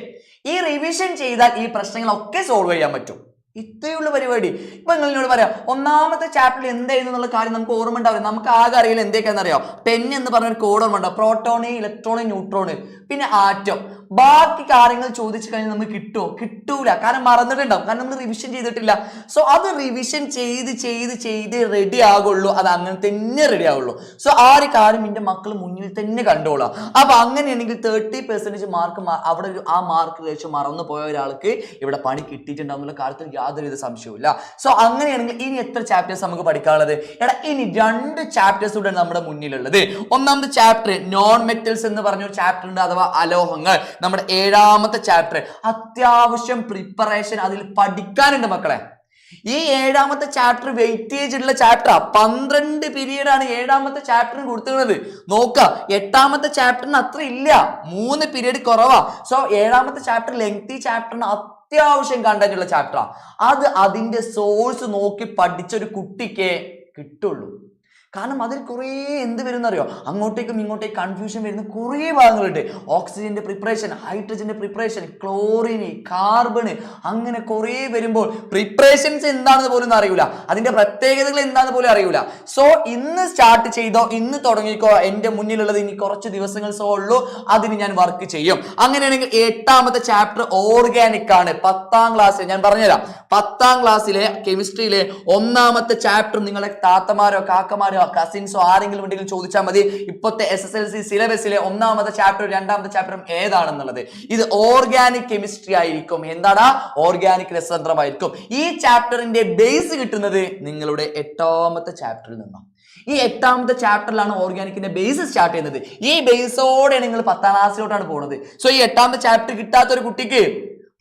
ഈ റിവിഷൻ ചെയ്താൽ ഈ പ്രശ്നങ്ങളൊക്കെ സോൾവ് ചെയ്യാൻ പറ്റും. ഇത്രയുള്ള പരിപാടി. ഇപ്പൊ നിങ്ങൾ എന്നോട് പറയാം ഒന്നാമത്തെ ചാപ്റ്ററിൽ എന്തായിരുന്നു എന്നുള്ള കാര്യം നമുക്ക് ഓർമ്മ ഉണ്ടാവില്ല. നമുക്ക് ആകെ അറിയില്ല എന്തൊക്കെയാണെന്ന് അറിയാം പെൻ എന്ന് പറഞ്ഞ ഒരു കോഡ് ഓർമ്മ ഉണ്ടാവും പ്രോട്ടോണ് ഇലക്ട്രോണ് ന്യൂട്രോണ് പിന്നെ ആറ്റം. ബാക്കി കാര്യങ്ങൾ ചോദിച്ചു കഴിഞ്ഞാൽ നമുക്ക് കിട്ടുമോ കിട്ടൂല. കാരണം മറന്നിട്ടുണ്ടാവും. കാരണം നമ്മൾ റിവിഷൻ ചെയ്തിട്ടില്ല. സോ അത് റിവിഷൻ ചെയ്ത് ചെയ്ത് ചെയ്ത് റെഡി ആകുള്ളൂ. അത് അങ്ങനെ തന്നെ റെഡി ആവുള്ളൂ. സോ ആ ഒരു കാര്യം എന്റെ മക്കൾ മുന്നിൽ തന്നെ കണ്ടോളാം അപ്പൊ അങ്ങനെയാണെങ്കിൽ തേർട്ടി പെർസെന്റേജ് മാർക്ക് അവിടെ ആ മാർക്ക് വെച്ച് മറന്നു പോയ ഒരാൾക്ക് ഇവിടെ പണി കിട്ടിയിട്ടുണ്ടാവും എന്നുള്ള കാര്യത്തിൽ യാതൊരുവിധ സംശയവുമില്ല. സോ അങ്ങനെയാണെങ്കിൽ ഇനി എത്ര ചാപ്റ്റേഴ്സ് നമുക്ക് പഠിക്കാനുള്ളത്? എടാ ഇനി രണ്ട് ചാപ്റ്റേഴ്സ് കൂടെ നമ്മുടെ മുന്നിലുള്ളത്. ഒന്നാമത് ചാപ്റ്റർ നോൺ മെറ്റൽസ് എന്ന് പറഞ്ഞ ഒരു ചാപ്റ്റർ ഉണ്ട് അഥവാ അലോഹങ്ങൾ. നമ്മുടെ ഏഴാമത്തെ ചാപ്റ്റർ അത്യാവശ്യം പ്രിപ്പറേഷൻ അതിൽ പഠിക്കാനുണ്ട് മക്കളെ. ഈ ഏഴാമത്തെ ചാപ്റ്റർ വെയിറ്റേജ് ഉള്ള ചാപ്റ്റർ പന്ത്രണ്ട് പീരീഡ് ആണ് ഏഴാമത്തെ ചാപ്റ്ററിന് കൊടുത്തിരുന്നത്. നോക്ക എട്ടാമത്തെ ചാപ്റ്ററിന് അത്ര ഇല്ല. മൂന്ന് പീരീഡ് കുറവാ. സോ ഏഴാമത്തെ ചാപ്റ്റർ ലെങ്തി ചാപ്റ്ററിന് അത്യാവശ്യം കണ്ടന്റ് ഉള്ള ചാപ്റ്ററാ അത് അതിന്റെ സോഴ്സ് നോക്കി പഠിച്ച ഒരു കുട്ടിക്കേ കിട്ടുള്ളൂ. കാരണം അതിൽ കുറേ എന്ത് വരും അറിയോ അങ്ങോട്ടേക്കും ഇങ്ങോട്ടേക്കും കൺഫ്യൂഷൻ വരുന്ന കുറേ ഭാഗങ്ങളുണ്ട്. ഓക്സിജന്റെ പ്രിപ്പറേഷൻ ഹൈഡ്രജന്റെ പ്രിപ്പറേഷൻ ക്ലോറിന് കാർബണ് അങ്ങനെ കുറേ വരുമ്പോൾ പ്രിപ്പറേഷൻസ് എന്താണെന്ന് പോലും അറിയില്ല അതിന്റെ പ്രത്യേകതകൾ എന്താണെന്ന് പോലും അറിയില്ല സോ ഇന്ന് സ്റ്റാർട്ട് ചെയ്തോ ഇന്ന് തുടങ്ങിക്കോ എന്റെ മുന്നിലുള്ളത് ഇനി കുറച്ച് ദിവസങ്ങൾ സോ ഉള്ളൂ അതിന് ഞാൻ വർക്ക് ചെയ്യും. അങ്ങനെയാണെങ്കിൽ എട്ടാമത്തെ ചാപ്റ്റർ ഓർഗാനിക് ആണ്. പത്താം ക്ലാസ് ഞാൻ പറഞ്ഞുതരാം. പത്താം ക്ലാസ്സിലെ കെമിസ്ട്രിയിലെ ഒന്നാമത്തെ ചാപ്റ്റർ നിങ്ങളെ താത്തമാരോ കാക്കമാരോ കസിൻസോ ആരെങ്കിലും ഉണ്ടെങ്കിൽ ചോദിച്ചാൽ മതി. ഇപ്പോഴത്തെ എസ് എസ് എൽ സി സിലബസിലെ ഒന്നാമത്തെ ചാപ്റ്ററും രണ്ടാമത്തെ ചാപ്റ്ററും ഏതാണെന്നുള്ളത്. ഇത് ഓർഗാനിക് കെമിസ്ട്രി ആയിരിക്കും. എന്താണ് ഓർഗാനിക് രസതന്ത്രമായിരിക്കും. ഈ ചാപ്റ്ററിന്റെ ബേസ് കിട്ടുന്നത് നിങ്ങളുടെ എട്ടാമത്തെ ചാപ്റ്ററിൽ നിന്നാണ്. ഈ എട്ടാമത്തെ ചാപ്റ്ററിലാണ് ഓർഗാനിക്കിന്റെ ബേസ് സ്റ്റാർട്ട് ചെയ്യുന്നത്. ഈ ബേസോടെ നിങ്ങൾ പത്താം ക്ലാസ്സിലോട്ടാണ് പോകുന്നത് സോ ഈ എട്ടാമത്തെ ചാപ്റ്റർ കിട്ടാത്ത ഒരു കുട്ടിക്ക്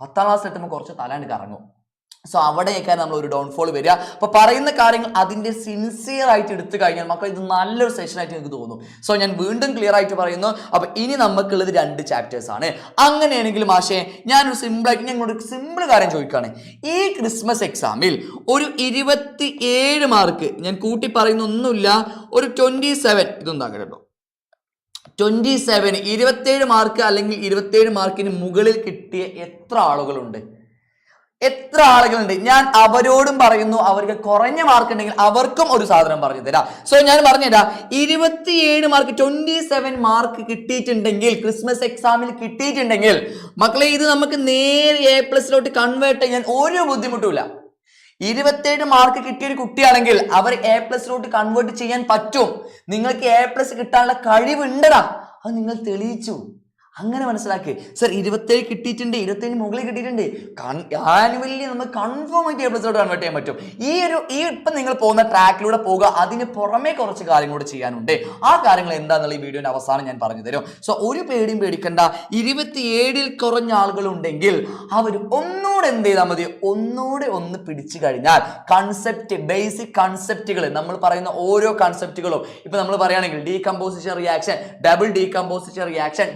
പത്താം ക്ലാസ് എത്തുമ്പോൾ കുറച്ച് തലാണ്ട് കറങ്ങും. സോ അവിടെയൊക്കെ നമ്മൾ ഒരു ഡൗൺഫോൾ വരിക. അപ്പൊ പറയുന്ന കാര്യങ്ങൾ അതിന്റെ സിൻസിയർ ആയിട്ട് എടുത്തു കഴിഞ്ഞാൽ മക്കൾ ഇത് നല്ലൊരു സെഷൻ ആയിട്ട് എനിക്ക് തോന്നുന്നു സോ ഞാൻ വീണ്ടും ക്ലിയർ ആയിട്ട് പറയുന്നു. അപ്പൊ ഇനി നമുക്കുള്ളത് രണ്ട് ചാപ്റ്റേഴ്സ് ആണ്. അങ്ങനെയാണെങ്കിൽ മാഷേ ഞാനൊരു സിമ്പിൾ ആയിട്ട് ഞാൻ ഇങ്ങോട്ട് സിമ്പിൾ കാര്യം ചോദിക്കുകയാണ് ഈ ക്രിസ്മസ് എക്സാമിൽ ഒരു ഇരുപത്തി ഏഴ് മാർക്ക് ഞാൻ കൂട്ടി പറയുന്ന ഒന്നുമില്ല ഒരു ട്വന്റി സെവൻ ഇതൊന്നാകെ കേട്ടോ. ട്വന്റി സെവൻ ഇരുപത്തേഴ് മാർക്ക് അല്ലെങ്കിൽ ഇരുപത്തേഴ് മാർക്കിന് മുകളിൽ കിട്ടിയ എത്ര ആളുകളുണ്ട്? എത്ര ആളുകളുണ്ട്? ഞാൻ അവരോടും പറയുന്നു അവർക്ക് കുറഞ്ഞ മാർക്ക് ഉണ്ടെങ്കിൽ അവർക്കും ഒരു സാധനം പറഞ്ഞു തരാം. സോ ഞാൻ പറഞ്ഞുതരാം. ഇരുപത്തിയേഴ് മാർക്ക് ട്വന്റി സെവൻ മാർക്ക് കിട്ടിയിട്ടുണ്ടെങ്കിൽ ക്രിസ്മസ് എക്സാമിൽ കിട്ടിയിട്ടുണ്ടെങ്കിൽ മക്കളെ ഇത് നമുക്ക് നേരെ എ പ്ലസിലോട്ട് കൺവേർട്ട് ചെയ്യാൻ ഒരു ബുദ്ധിമുട്ടുമില്ല ഇരുപത്തേഴ് മാർക്ക് കിട്ടിയ ഒരു കുട്ടിയാണെങ്കിൽ അവർ എ പ്ലസിലോട്ട് കൺവേർട്ട് ചെയ്യാൻ പറ്റും. നിങ്ങൾക്ക് എ പ്ലസ് കിട്ടാനുള്ള കഴിവുണ്ടടാ. അത് നിങ്ങൾ തെളിയിച്ചു. അങ്ങനെ മനസ്സിലാക്കി. സർ ഇരുപത്തേഴ് കിട്ടിയിട്ടുണ്ട് ഇരുപത്തേഴ് മുകളിൽ കിട്ടിയിട്ടുണ്ട്. ആനുവലി നമുക്ക് കൺഫേം ആയിട്ട് എ പ്ലസിലോട്ട് കൺവേർട്ട് ചെയ്യാൻ പറ്റും. ഈ ഒരു ഈ ഇപ്പം നിങ്ങൾ പോകുന്ന ട്രാക്കിലൂടെ പോകുക അതിന് പുറമേ കുറച്ച് കാര്യങ്ങളൂടെ ചെയ്യാനുണ്ട്. ആ കാര്യങ്ങൾ എന്താണെന്നുള്ള ഈ വീഡിയോന്റെ അവസാനം ഞാൻ പറഞ്ഞു തരും. സോ ഒരു പേടിയും പേടിക്കണ്ട. ഇരുപത്തിയേഴിൽ കുറഞ്ഞ ആളുകളുണ്ടെങ്കിൽ അവർ ഒന്നുകൂടെ എന്ത് ചെയ്താൽ മതി? ഒന്നുകൂടെ ഒന്ന് പിടിച്ചു കഴിഞ്ഞാൽ കൺസെപ്റ്റ് ബേസിക് കൺസെപ്റ്റുകൾ നമ്മൾ പറയുന്ന ഓരോ കൺസെപ്റ്റുകളും ഇപ്പൊ നമ്മൾ പറയുകയാണെങ്കിൽ decomposition reaction double decomposition reaction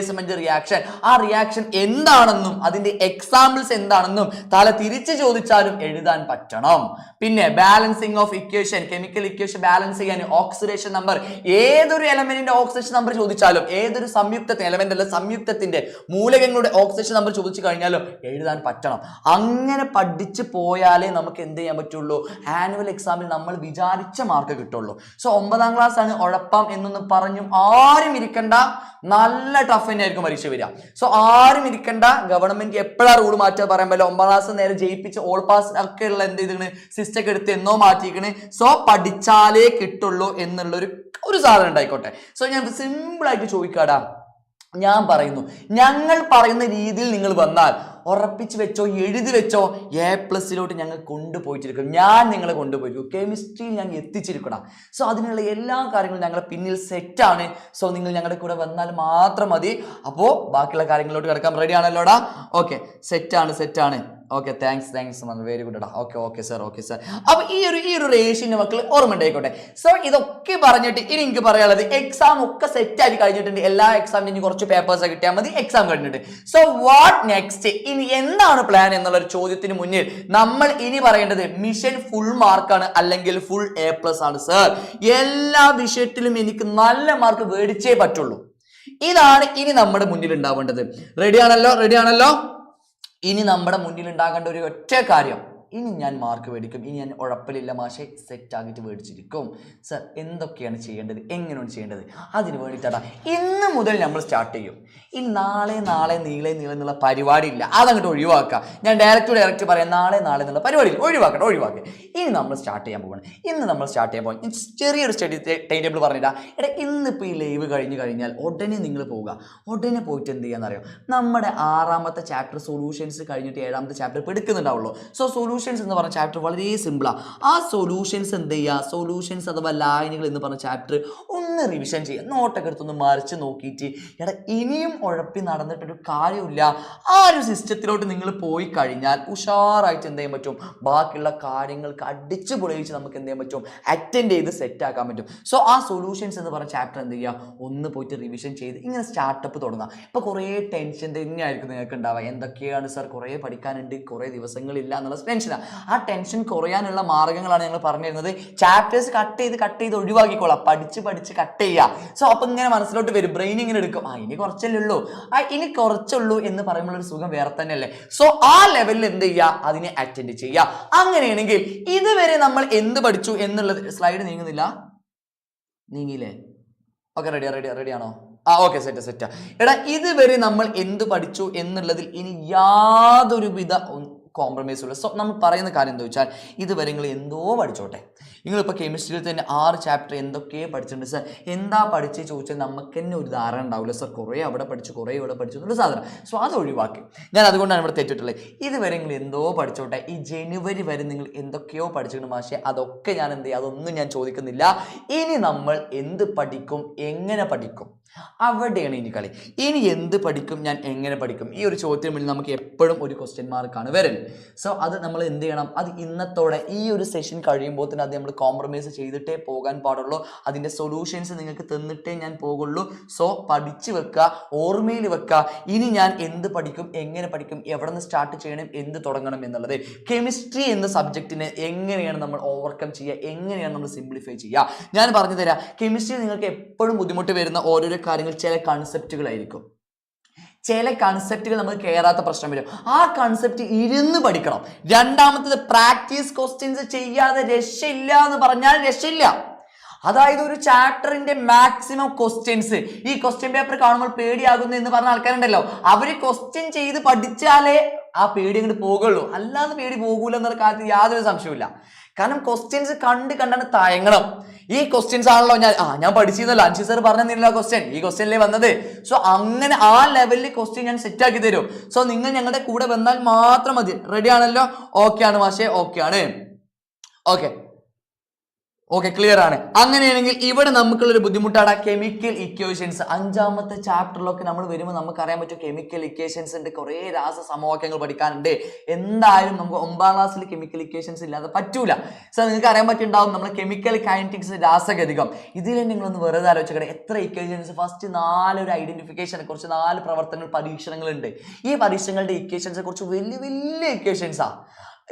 displacement reaction ആ റിയാക്ഷൻ എന്താണെന്നും അതിന്റെ എക്സാമ്പിൾസ് എന്താണെന്നും തല തിരിച്ചു ചോദിച്ചാലും എഴുതാൻ പറ്റണം. പിന്നെ balancing of equation chemical equation balance ചെയ്യാൻ ഓക്സിഡേഷൻ നമ്പർ ഏതൊരു എലമെന്റിന്റെ ഓക്സിഡേഷൻ നമ്പർ ചോദിച്ചാലും ഏതൊരു സംയുക്തത്തിന് എലമെന്റ് അല്ല സംയുക്തത്തിന്റെ മൂലകങ്ങളുടെ ഓക്സിഡേഷൻ നമ്പർ ചോദിച്ചു കഴിഞ്ഞാലും എഴുതാൻ പറ്റണം. അങ്ങനെ പഠിച്ചു പോയാലേ നമുക്ക് എന്ത് ചെയ്യാൻ പറ്റുള്ളൂ? ആനുവൽ എക്സാമിൽ നമ്മൾ വിചാരിച്ച മാർക്ക് കിട്ടുള്ളൂ. സോ ഒമ്പതാം ക്ലാസ് ആണ് ഉഴപ്പം എന്നൊന്നും പറഞ്ഞു ആരും ഇരിക്കണ്ട. നല്ല ടഫ് തന്നെയായിരിക്കും പരീക്ഷ വരിക. സോ ആരും ഇരിക്കേണ്ട. ഗവൺമെന്റ് എപ്പോഴാണ് റൂൾ മാറ്റുക പറയാൻ പറ്റില്ല. ഒമ്പതാം ക്ലാസ് നേരെ ജയിപ്പിച്ച് ഓൾ പാസ് ഒക്കെ ഉള്ള എന്ത് ചെയ്തിക്കണ് സിസ്റ്റം ഒക്കെ എടുത്ത് എന്നോ മാറ്റിയിരിക്കണ്. സോ പഠിച്ചാലേ കിട്ടുള്ളൂ എന്നുള്ളൊരു ഒരു സാധനം ഉണ്ടായിക്കോട്ടെ. സോ ഞാൻ സിമ്പിൾ ആയിട്ട് ചോദിക്കാടാ. ഞാൻ പറയുന്നു. ഞങ്ങൾ പറയുന്ന രീതിയിൽ നിങ്ങൾ വന്നാൽ ഉറപ്പിച്ച് വെച്ചോ എഴുതി വെച്ചോ എ പ്ലസിലോട്ട് ഞങ്ങൾ കൊണ്ടുപോയിട്ടിരിക്കും. ഞാൻ നിങ്ങളെ കൊണ്ടുപോയിരിക്കും. കെമിസ്ട്രിയിൽ ഞങ്ങൾ എത്തിച്ചിരിക്കണം. സോ അതിനുള്ള എല്ലാ കാര്യങ്ങളും ഞങ്ങളുടെ പിന്നിൽ സെറ്റാണ് സോ നിങ്ങൾ ഞങ്ങളുടെ കൂടെ വന്നാൽ മാത്രം മതി. അപ്പോൾ ബാക്കിയുള്ള കാര്യങ്ങളിലോട്ട് കിടക്കാൻ റെഡി ആണല്ലോടാ? ഓക്കെ സെറ്റാണ് സെറ്റാണ് okay thanks thanks very good okay okay sir okay sir അപ്പൊ ഈ ഒരു ഈ ഒരു റേഷ്യന്റെ മക്കൾ ഓർമ്മ ഉണ്ടായിക്കോട്ടെ സോ ഇതൊക്കെ പറഞ്ഞിട്ട് ഇനി എനിക്ക് പറയാനുള്ളത് എക്സാം ഒക്കെ സെറ്റ് ആയി കഴിഞ്ഞിട്ടുണ്ട്. എല്ലാ എക്സാമിനും ഇനി കുറച്ച് പേപ്പേഴ്സ് കിട്ടിയാൽ മതി. എക്സാം കഴിഞ്ഞിട്ട് സോ വാട്ട് നെക്സ്റ്റ് ഇനി എന്താണ് പ്ലാൻ എന്നുള്ള ഒരു ചോദ്യത്തിന് മുന്നിൽ നമ്മൾ ഇനി പറയേണ്ടത് മിഷൻ ഫുൾ മാർക്കാണ് അല്ലെങ്കിൽ ഫുൾ എ പ്ലസ് ആണ് സാർ എല്ലാ വിഷയത്തിലും എനിക്ക് നല്ല മാർക്ക് മേടിച്ചേ പറ്റുള്ളൂ. ഇതാണ് ഇനി നമ്മുടെ മുന്നിൽ ഉണ്ടാവേണ്ടത്. റെഡിയാണല്ലോ റെഡിയാണല്ലോ ഇനി നമ്മുടെ മുന്നിൽ ഉണ്ടാകേണ്ട ഒരു ഒറ്റ കാര്യം ഇനി ഞാൻ മാർക്ക് മേടിക്കും. ഇനി ഞാൻ ഉഴപ്പലില്ല മാഷെ സെറ്റ് ആക്കിയിട്ട് മേടിച്ചിരിക്കും. സർ എന്തൊക്കെയാണ് ചെയ്യേണ്ടത്? എങ്ങനെയാണ് ചെയ്യേണ്ടത്? അതിന് വേണ്ടിയിട്ടാണ് ഇന്ന് മുതൽ നമ്മൾ സ്റ്റാർട്ട് ചെയ്യും. ഈ നാളെ നാളെ നീളെ നീളെ എന്നുള്ള പരിപാടി ഇല്ല. അതങ്ങോട്ട് ഒഴിവാക്കുക ഞാൻ ഡയറക്റ്റ് ഡയറക്റ്റ് പറയാം നാളെ നാളെ എന്നുള്ള പരിപാടി ഇല്ല. ഒഴിവാക്കട്ടെ ഒഴിവാക്കുക ഇനി നമ്മൾ സ്റ്റാർട്ട് ചെയ്യാൻ പോകണം ഇന്ന് നമ്മൾ സ്റ്റാർട്ട് ചെയ്യാൻ പോകും ചെറിയൊരു സ്റ്റഡി ടൈം ടേബിൾ പറഞ്ഞില്ല എടാ ഇന്നിപ്പോൾ ഈ ലൈവ് കഴിഞ്ഞ് കഴിഞ്ഞാൽ ഉടനെ നിങ്ങൾ പോവുക. ഉടനെ പോയിട്ട് എന്ത് ചെയ്യാന്നറിയോ? നമ്മുടെ ആറാമത്തെ ചാപ്റ്റർ സൊല്യൂഷൻസ് കഴിഞ്ഞിട്ട് ഏഴാമത്തെ ചാപ്റ്റർ ഇപ്പോൾ എടുക്കുന്നുണ്ടാവുള്ളൂ. സോ സൊല്യൂഷൻസ് എന്ന് പറഞ്ഞ ചാപ്റ്റർ വളരെ സിമ്പിളാണ് ആ. സൊല്യൂഷൻസ് എന്ത് ചെയ്യുക? സൊല്യൂഷൻസ് അഥവാ ലൈനുകൾ എന്ന് പറഞ്ഞ ചാപ്റ്റർ ഒന്ന് റിവിഷൻ ചെയ്യുക. നോട്ടൊക്കെ എടുത്തൊന്ന് മറിച്ച് നോക്കിയിട്ട് എടാ ഇനിയും ഉഴപ്പി നടന്നിട്ടൊരു കാര്യമില്ല. ആ ഒരു സിസ്റ്റത്തിലോട്ട് നിങ്ങൾ പോയി കഴിഞ്ഞാൽ ഉഷാറായിട്ട് എന്ത് ചെയ്യാൻ പറ്റും? ബാക്കിയുള്ള കാര്യങ്ങൾക്ക് അടിച്ചു പൊളിയിച്ച് നമുക്ക് എന്ത് ചെയ്യാൻ പറ്റും? അറ്റൻഡ് ചെയ്ത് സെറ്റ് ആക്കാൻ പറ്റും. സോ ആ സൊല്യൂഷൻസ് എന്ന് പറഞ്ഞ ചാപ്റ്റർ എന്ത് ചെയ്യുക? ഒന്ന് പോയിട്ട് റിവിഷൻ ചെയ്ത് ഇങ്ങനെ സ്റ്റാർട്ടപ്പ് തുടങ്ങാം ഇപ്പോൾ കുറേ ടെൻഷൻ തന്നെയായിരിക്കും നിങ്ങൾക്ക് ഉണ്ടാവുക എന്തൊക്കെയാണ് സർ കുറേ പഠിക്കാനുണ്ട് കുറേ ദിവസങ്ങളില്ല എന്നുള്ള ടെൻഷനാണ് ആ ടെൻഷൻ കുറയാനുള്ള മാർഗങ്ങളാണ് ഞങ്ങൾ പറഞ്ഞിരുന്നത്. ചാപ്റ്റേഴ്സ് കട്ട് ചെയ്ത് കട്ട് ചെയ്ത് ഒഴിവാക്കിക്കോളാം. പഠിച്ച് പഠിച്ച് കട്ട് ചെയ്യുക സോ അപ്പം ഇങ്ങനെ മനസ്സിലോട്ട് വരും. ബ്രെയിൻ ഇങ്ങനെ എടുക്കും. ആ ഇനി കുറച്ചല്ലേ ഉള്ളൂ. ആ ഇനി കുറച്ചുള്ളൂ എന്ന് പറയുമ്പോൾ ഒരു സുഖം വേറെ തന്നെയല്ലേ. സോ ആ ലെവലിൽ എന്ത് ചെയ്യുക അതിനെ അറ്റൻഡ് ചെയ്യുക അങ്ങനെയാണെങ്കിൽ ഇതുവരെ നമ്മൾ എന്ത് പഠിച്ചു എന്നുള്ളത് സ്ലൈഡ് നീങ്ങുന്നില്ല? നീങ്ങിയില്ലേ? ഓക്കെ റെഡിയാ റെഡിയാ റെഡിയാണോ ആ ഓക്കെ സെറ്റ് സെറ്റാ എടാ ഇതുവരെ നമ്മൾ എന്ത് പഠിച്ചു എന്നുള്ളതിൽ ഇനി യാതൊരുവിധ കോംപ്രമൈസും ഉള്ള. സോ നമ്മൾ പറയുന്ന കാര്യം എന്താ വെച്ചാൽ ഇതുവരെ നിങ്ങൾ എന്തോ പഠിച്ചോട്ടെ. നിങ്ങളിപ്പോൾ കെമിസ്ട്രിയിൽ തന്നെ ആറ് ചാപ്റ്റർ എന്തൊക്കെ പഠിച്ചിട്ടുണ്ട്? സാർ എന്താ പഠിച്ച് ചോദിച്ചാൽ നമുക്ക് തന്നെ ഒരു ധാരണ ഉണ്ടാവില്ല. സാർ കുറേ അവിടെ പഠിച്ചു കുറേ ഇവിടെ പഠിച്ചു എന്നുള്ള സാധനം. സോ അത് ഒഴിവാക്കി. ഞാൻ അതുകൊണ്ടാണ് ഇവിടെ തെറ്റിട്ടുള്ളത്. ഇതുവരെ നിങ്ങൾ എന്തോ പഠിച്ചോട്ടെ. ഈ ജനുവരി വരെ നിങ്ങൾ എന്തൊക്കെയോ പഠിച്ചിട്ടുണ്ട് മാഷെ. അതൊക്കെ ഞാൻ എന്ത് ചെയ്യും? അതൊന്നും ഞാൻ ചോദിക്കുന്നില്ല. ഇനി നമ്മൾ എന്ത് പഠിക്കും? എങ്ങനെ പഠിക്കും? അവിടെയാണ് ഇനി കളി. ഇനി എന്ത് പഠിക്കും ഞാൻ എങ്ങനെ പഠിക്കും? ഈ ഒരു ചോദ്യത്തിന് മുന്നിൽ നമുക്ക് എപ്പോഴും ഒരു ക്വസ്റ്റ്യൻ മാർക്കാണ് വരൽ. സോ അത് നമ്മൾ എന്ത് ചെയ്യണം? അത് ഇന്നത്തോടെ ഈ ഒരു സെഷൻ കഴിയുമ്പോൾ തന്നെ അത് നമ്മൾ കോംപ്രമൈസ് ചെയ്തിട്ടേ പോകാൻ പാടുള്ളൂ. അതിന്റെ സൊല്യൂഷൻസ് നിങ്ങൾക്ക് തന്നിട്ടേ ഞാൻ പോകുള്ളൂ. സോ പഠിച്ചു വെക്കുക ഓർമ്മയിൽ വെക്കുക. ഇനി ഞാൻ എന്ത് പഠിക്കും എങ്ങനെ പഠിക്കും എവിടെ നിന്ന് സ്റ്റാർട്ട് ചെയ്യണം എന്ത് തുടങ്ങണം എന്നുള്ളത്. കെമിസ്ട്രി എന്ന സബ്ജക്റ്റിനെ എങ്ങനെയാണ് നമ്മൾ ഓവർകം ചെയ്യുക എങ്ങനെയാണ് നമ്മൾ സിംപ്ലിഫൈ ചെയ്യുക? ഞാൻ പറഞ്ഞു തരാം കെമിസ്ട്രി നിങ്ങൾക്ക് എപ്പോഴും ബുദ്ധിമുട്ട് വരുന്ന ഓരോരോ കാര്യങ്ങൾ ചില കൺസെപ്റ്റുകളായിരിക്കും ചില കൺസെപ്റ്റുകൾ നമുക്ക് കയറാത്ത പ്രശ്നം വരും. ആ കൺസെപ്റ്റ് ഇരുന്ന് പഠിക്കണം. രണ്ടാമത്തത് പ്രാക്ടീസ് ക്വസ്റ്റ്യൻസ് ചെയ്യാതെ രക്ഷയില്ല എന്ന് പറഞ്ഞാൽ രക്ഷയില്ല. അതായത് ഒരു ചാപ്റ്ററിന്റെ മാക്സിമം ക്വസ്റ്റ്യൻസ് ഈ ക്വസ്റ്റ്യൻ പേപ്പർ കാണുമ്പോൾ പേടിയാകുന്നു എന്ന് പറഞ്ഞ ആൾക്കാരുണ്ടല്ലോ. അവർ ക്വസ്റ്റ്യൻ ചെയ്ത് പഠിച്ചാലേ ആ പേടി അങ്ങോട്ട് പോകുള്ളൂ. അല്ലാതെ പേടി പോകൂല എന്നുള്ള കാര്യത്തിൽ യാതൊരു സംശയമില്ല കാരണം ക്വസ്റ്റ്യൻസ് കണ്ട് കണ്ടാണ് തയങ്ങണം ഈ ക്വസ്റ്റ്യൻസ് ആണല്ലോ ഞാൻ ആ ഞാൻ പഠിച്ചിരുന്നല്ലോ. അഞ്ചു സാർ പറഞ്ഞില്ല ക്വസ്റ്റ്യൻ ഈ ക്വസ്റ്റ്യനിലേ വന്നത്. സോ അങ്ങനെ ആ ലെവലിൽ ക്വസ്റ്റ്യൻ ഞാൻ സെറ്റ് ആക്കി തരും. സോ നിങ്ങൾ ഞങ്ങളുടെ കൂടെ വന്നാൽ മാത്രം മതി. റെഡി ആണല്ലോ? ഓക്കെ ആണ് മാഷേ ഓക്കെ ആണ്. ഓക്കെ ഓക്കെ ക്ലിയർ ആണ്. അങ്ങനെയാണെങ്കിൽ ഇവിടെ നമുക്കുള്ളൊരു ബുദ്ധിമുട്ടാണ് കെമിക്കൽ ഇക്വേഷൻസ് അഞ്ചാമത്തെ ചാപ്റ്ററിലൊക്കെ നമ്മൾ വരുമ്പോൾ നമുക്ക് അറിയാൻ പറ്റും കെമിക്കൽ ഇക്വേഷൻസ് ഉണ്ട്. കുറേ രാസ സമവാക്യങ്ങൾ പഠിക്കാനുണ്ട്. എന്തായാലും നമുക്ക് ഒമ്പതാം ക്ലാസ്സിൽ കെമിക്കൽ ഇക്വേഷൻസ് ഇല്ലാതെ പറ്റൂല. സോ നിങ്ങൾക്ക് അറിയാൻ പറ്റുണ്ടാവും നമ്മൾ കെമിക്കൽ കൈനറ്റിക്സ് രാസഗതികം. ഇതിൽ നിങ്ങളൊന്ന് വെറുതെ ആലോചിക്കട്ടെ എത്ര ഇക്വേഷൻസ് ഫസ്റ്റ് നാലൊരു ഐഡന്റിഫിക്കേഷനെ കുറച്ച് നാല് പ്രവർത്തനങ്ങൾ പരീക്ഷണങ്ങളുണ്ട്. ഈ പരീക്ഷണങ്ങളുടെ ഇക്വേഷൻസ് കുറച്ച് വലിയ വലിയ ഇക്വേഷൻസാണ്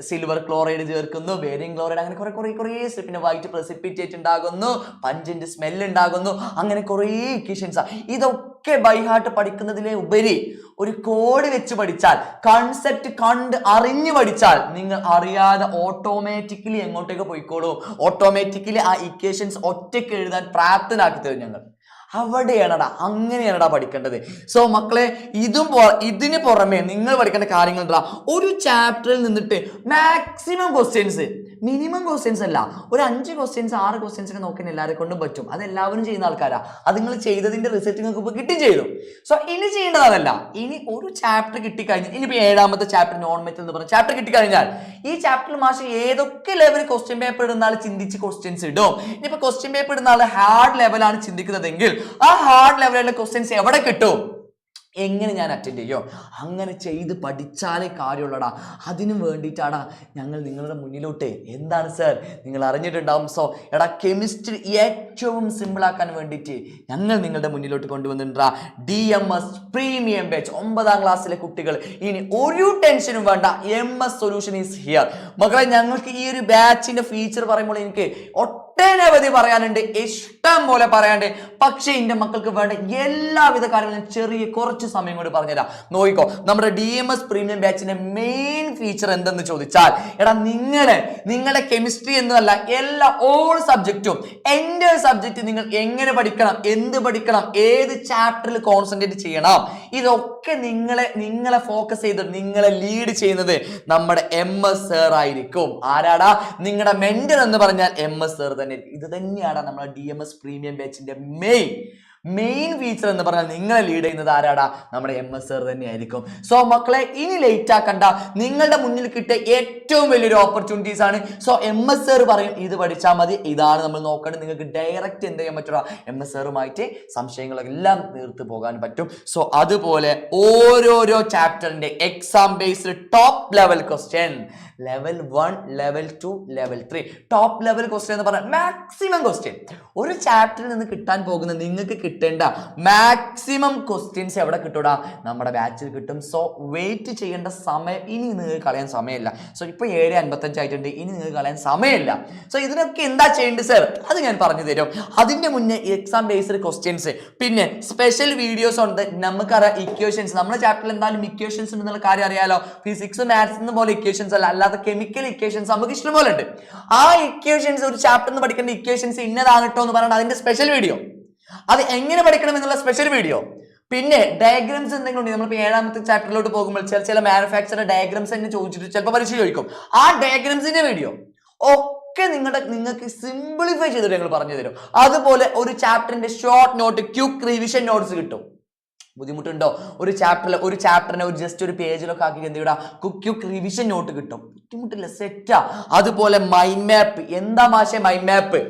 സിൽവർ ക്ലോറൈഡ് ചേർക്കുന്നു വേരിയം ക്ലോറൈഡ് അങ്ങനെ കുറെ കുറേ കുറേ പിന്നെ വൈറ്റ് പ്രസിപ്പിറ്റേറ്റ് ഉണ്ടാകുന്നു പഞ്ചിന്റെ സ്മെൽ ഉണ്ടാകുന്നു അങ്ങനെ കുറേ ഇക്വേഷൻസ് ഇതൊക്കെ ബൈഹാർട്ട് പഠിക്കുന്നതിലെ ഉപരി ഒരു കോഡ് വെച്ച് പഠിച്ചാൽ കൺസെപ്റ്റ് കണ്ട് അറിഞ്ഞു പഠിച്ചാൽ നിങ്ങൾ അറിയാതെ ഓട്ടോമാറ്റിക്കലി എങ്ങോട്ടേക്ക് പോയിക്കോളൂ. ഓട്ടോമാറ്റിക്കലി ആ ഇക്വേഷൻസ് ഒറ്റയ്ക്ക് എഴുതാൻ പ്രാപ്തനാക്കി തരും ഞങ്ങൾ. അവിടെയാണടാ അങ്ങനെയാണടാ പഠിക്കേണ്ടത്. സോ മക്കളെ ഇതും ഇതിന് പുറമെ നിങ്ങൾ പഠിക്കേണ്ട കാര്യങ്ങൾ എന്താ ഒരു ചാപ്റ്ററിൽ നിന്നിട്ട് മാക്സിമം ക്വസ്റ്റ്യൻസ് മിനിമം ക്വസ്റ്റ്യൻസ് അല്ല ഒരു അഞ്ച് ക്വസ്റ്റ്യൻസ് ആറ് ക്വസ്റ്റ്യൻസ് ഒക്കെ നോക്കാൻ എല്ലാവരെ കൊണ്ടും പറ്റും. അത് എല്ലാവരും ചെയ്യുന്ന ആൾക്കാരാ. അത് നിങ്ങൾ ചെയ്തതിന്റെ റിസൾട്ട് നിങ്ങൾക്ക് ഇപ്പോൾ കിട്ടും ചെയ്തു. സോ ഇനി ചെയ്യേണ്ടത് അതല്ല. ഇനി ഒരു ചാപ്റ്റർ കിട്ടിക്കഴിഞ്ഞാൽ ഇനിയിപ്പോൾ ഏഴാമത്തെ ചാപ്റ്റർ നോൺ മെറ്റൽ എന്ന് പറഞ്ഞ ചാപ്റ്റർ കിട്ടിക്കഴിഞ്ഞാൽ ഈ ചാപ്റ്ററിൽ മാഷ് ഏതൊക്കെ ലെവൽ ക്വസ്റ്റ്യൻ പേപ്പർ ഇടുന്ന ആൾ ചിന്തിച്ച് ക്വസ്റ്റ്യൻസ് ഇടും. ഇനിയിപ്പോൾ ക്വസ്റ്റ്യൻ പേപ്പർ ഇടുന്ന ആൾ ഹാർഡ് ലെവലാണ് ചിന്തിക്കുന്നതെങ്കിൽ ആ ഹാർഡ് ലെവലിലുള്ള ക്വസ്റ്റ്യൻസ് എവിടെ കിട്ടും? എങ്ങനെ ഞാൻ അറ്റൻഡ് ചെയ്യോ? അങ്ങനെ ചെയ്ത് പഠിച്ചാലേ കാര്യമുള്ളടാ. അതിനു വേണ്ടിയിട്ടാടാ ഞങ്ങൾ നിങ്ങളുടെ മുന്നിലോട്ട്. എന്താണ് സർ നിങ്ങൾ അറിഞ്ഞിട്ടുണ്ടാവും സോ എടാ കെമിസ്ട്രി ഏറ്റവും സിമ്പിളാക്കാൻ വേണ്ടിയിട്ട് ഞങ്ങൾ നിങ്ങളുടെ മുന്നിലോട്ട് കൊണ്ടുവന്നിട്ടാ D M S premium batch ഒമ്പതാം ക്ലാസ്സിലെ കുട്ടികൾ. ഇനി ഒരു ടെൻഷനും വേണ്ട. M S solution is here മക്കളെ ഞങ്ങൾക്ക് ഈ ഒരു ബാച്ചിന്റെ ഫീച്ചർ പറയുമ്പോൾ എനിക്ക് ഒട്ടനവധി പറയാനുണ്ട്. ഇഷ്ടം പോലെ പറയാനുണ്ട്. പക്ഷേ എന്റെ മക്കൾക്ക് വേണ്ട എല്ലാവിധ കാര്യങ്ങളും ചെറിയ കുറച്ച് സമയം കൊണ്ട് പറഞ്ഞുതരാം. നോക്കിക്കോ നമ്മുടെ ഡി എം എസ് പ്രീമിയം ബാച്ചിന്റെ മെയിൻ ഫീച്ചർ എന്തെന്ന് ചോദിച്ചാൽ എടാ നിങ്ങളെ നിങ്ങളുടെ കെമിസ്ട്രി എന്നല്ല എല്ലാ ഓൾ സബ്ജക്റ്റും എന്റെ സബ്ജക്റ്റ് നിങ്ങൾ എങ്ങനെ പഠിക്കണം എന്ത് പഠിക്കണം ഏത് ചാപ്റ്ററിൽ കോൺസെൻട്രേറ്റ് ചെയ്യണം ഇതൊക്കെ നിങ്ങളെ നിങ്ങളെ ഫോക്കസ് ചെയ്ത് നിങ്ങളെ ലീഡ് ചെയ്യുന്നത് നമ്മുടെ എം എസ് സർ ആയിരിക്കും. ആരാടാ? നിങ്ങളുടെ മെന്റർ എന്ന് പറഞ്ഞാൽ എം എസ് സർ തന്നെ. ഇത് തന്നെയാണ് നമ്മുടെ ഡി എം എസ് പ്രീമിയം ബാച്ചിന്റെ മെയിൻ മെയിൻ ഫീച്ചർ എന്ന് പറഞ്ഞാൽ നിങ്ങളെ ലീഡ് ചെയ്യുന്നത് ആരാടാ? നമ്മുടെ എം എസ് സാർ തന്നെയായിരിക്കും. സോ മക്കളെ ഇനി ലേറ്റ് ആക്കണ്ട. നിങ്ങളുടെ മുന്നിൽ കിട്ടിയ ഏറ്റവും വലിയൊരു ഓപ്പർച്യൂണിറ്റീസ് ആണ്. സോ എം എസ് സാർ പറയും ഇത് പഠിച്ചാൽ മതി. ഇതാണ് നമ്മൾ നോക്കേണ്ടത്. നിങ്ങൾക്ക് ഡയറക്റ്റ് എന്ത് ചെയ്യാൻ പറ്റുക എം എസ് സാറുമായിട്ട് സംശയങ്ങളെല്ലാം തീർത്ത് പോകാൻ പറ്റും. സോ അതുപോലെ ഓരോരോ ചാപ്റ്ററിന്റെ exam based top level question level one level two level three top level question എന്ന് പറഞ്ഞാൽ മാക്സിമം ക്വസ്റ്റ്യൻ ഒരു ചാപ്റ്ററിൽ നിന്ന് കിട്ടാൻ പോകുന്ന നിങ്ങൾക്ക് കിട്ടേണ്ട മാക്സിമം ക്വസ്റ്റ്യൻസ് എവിടെ കിട്ടൂടാ? നമ്മുടെ ബാച്ചിൽ കിട്ടും. സോ വെയിറ്റ് ചെയ്യേണ്ട സമയം ഇനി നിങ്ങൾക്ക് കളയാൻ സമയമില്ല. സോ ഇപ്പൊ ഏഴ് അൻപത്തഞ്ചായിട്ടുണ്ട് ഇനി നിങ്ങൾക്ക് കളയാൻ സമയമില്ല. സോ ഇതിനൊക്കെ എന്താ ചെയ്യേണ്ടത് സർ അത് ഞാൻ പറഞ്ഞു തരും. അതിന്റെ മുന്നേ എക്സാം ബേസ്ഡ് ക്വസ്റ്റ്യൻസ് പിന്നെ സ്പെഷ്യൽ വീഡിയോസ് ഉണ്ട്. നമുക്കറിയാം ഇക്വേഷൻസ് നമ്മുടെ ചാപ്റ്ററിൽ എന്തായാലും ഇക്വേഷൻസ് ഉണ്ടെന്നുള്ള കാര്യം അറിയാലോ. ഫിസിക്സ് മാത്സ് പോലെ ഇക്വേഷൻസ് അല്ല. അല്ലാതെ കെമിക്കൽ ഇക്വേഷൻസ് നമുക്ക് ഇഷ്ടംപോലെ ഉണ്ട് ആ ഇക്വേഷൻസ് ഒരു ചാപ്റ്ററിൽ പഠിക്കേണ്ട ഇക്വേഷൻസ് ഇന്നതാണ് കേട്ടോ എന്ന് പറയുന്നത് അതിന്റെ സ്പെഷ്യൽ വീഡിയോ അത് എങ്ങനെ പഠിക്കണം എന്നുള്ള സ്പെഷ്യൽ വീഡിയോ പിന്നെ ഡയഗ്രംസ് എന്തെങ്കിലും ഉണ്ടെങ്കിൽ നമ്മളിപ്പോൾ ഏഴാമത്തെ ചാപ്റ്ററിലോട്ട് പോകുമ്പോൾ ചില ചില മാനുഫാക്ചർ ഡയഗ്രംസ് തന്നെ ചോദിച്ചിട്ട് ചിലപ്പോൾ പരീക്ഷ ചോദിക്കും ആ ഡയഗ്രംസിന്റെ വീഡിയോ ഒക്കെ നിങ്ങളുടെ നിങ്ങൾക്ക് സിംപ്ലിഫൈ ചെയ്തിട്ട് ഞങ്ങൾ പറഞ്ഞു തരും അതുപോലെ ഒരു ചാപ്റ്ററിന്റെ short note quick revision notes കിട്ടും. ബുദ്ധിമുട്ടുണ്ടോ? ഒരു ചാപ്റ്ററിൽ ഒരു ചാപ്റ്ററിനെ ഒരു ജസ്റ്റ് ഒരു പേജിലൊക്കെ ആക്കി എന്ത് കുക്ക് ക്യുക്ക് റിവിഷൻ നോട്ട് കിട്ടും. ബുദ്ധിമുട്ടില്ല സെറ്റാ അതുപോലെ മൈൻഡ് മാപ്പ് എന്താ മാഷെ മൈൻഡ് മാപ്പ്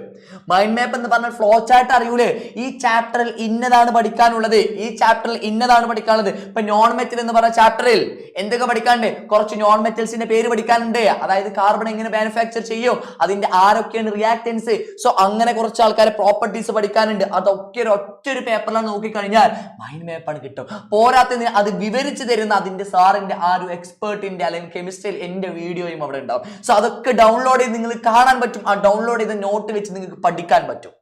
മൈൻഡ് മാപ്പ് എന്ന് പറഞ്ഞാൽ ഫ്ലോ ചാർട്ട് അറിയൂലേ? ഈ ചാപ്റ്ററിൽ ഇന്നതാണ് പഠിക്കാനുള്ളത്. ഈ ചാപ്റ്ററിൽ ഇന്നതാണ് പഠിക്കാനുള്ളത്. ഇപ്പൊ നോൺ മെറ്റൽ എന്ന് പറഞ്ഞ ചാപ്റ്ററിൽ എന്തൊക്കെ പഠിക്കാനുണ്ട്? കുറച്ച് നോൺ മെറ്റൽസിന്റെ പേര് പഠിക്കാനുണ്ട്. അതായത് കാർബൺ എങ്ങനെ മാനുഫാക്ചർ ചെയ്യോ അതിന്റെ ആരൊക്കെയാണ് റിയാക്ടൻസ് സോ അങ്ങനെ കുറച്ച് ആൾക്കാരെ പ്രോപ്പർട്ടീസ് പഠിക്കാനുണ്ട്. അതൊക്കെ ഒരു ഒറ്റ ഒരു പേപ്പറിലാണ് നോക്കിക്കഴിഞ്ഞാൽ മൈൻഡ് മാപ്പാണ് കിട്ടും. പോരാത്തതിന് അത് വിവരിച്ചു തരുന്ന അതിന്റെ സാറിന്റെ ആ ഒരു എക്സ്പേർട്ടിന്റെ അല്ലെങ്കിൽ കെമിസ്ട്രിയിൽ എന്റെ വീഡിയോയും അവിടെ ഉണ്ടാവും. സോ അതൊക്കെ ഡൗൺലോഡ് ചെയ്ത് നിങ്ങൾ കാണാൻ പറ്റും. ആ ഡൗൺലോഡ് ചെയ്ത നോട്ട് വെച്ച് നിങ്ങൾക്ക് പഠിക്കാൻ പറ്റും.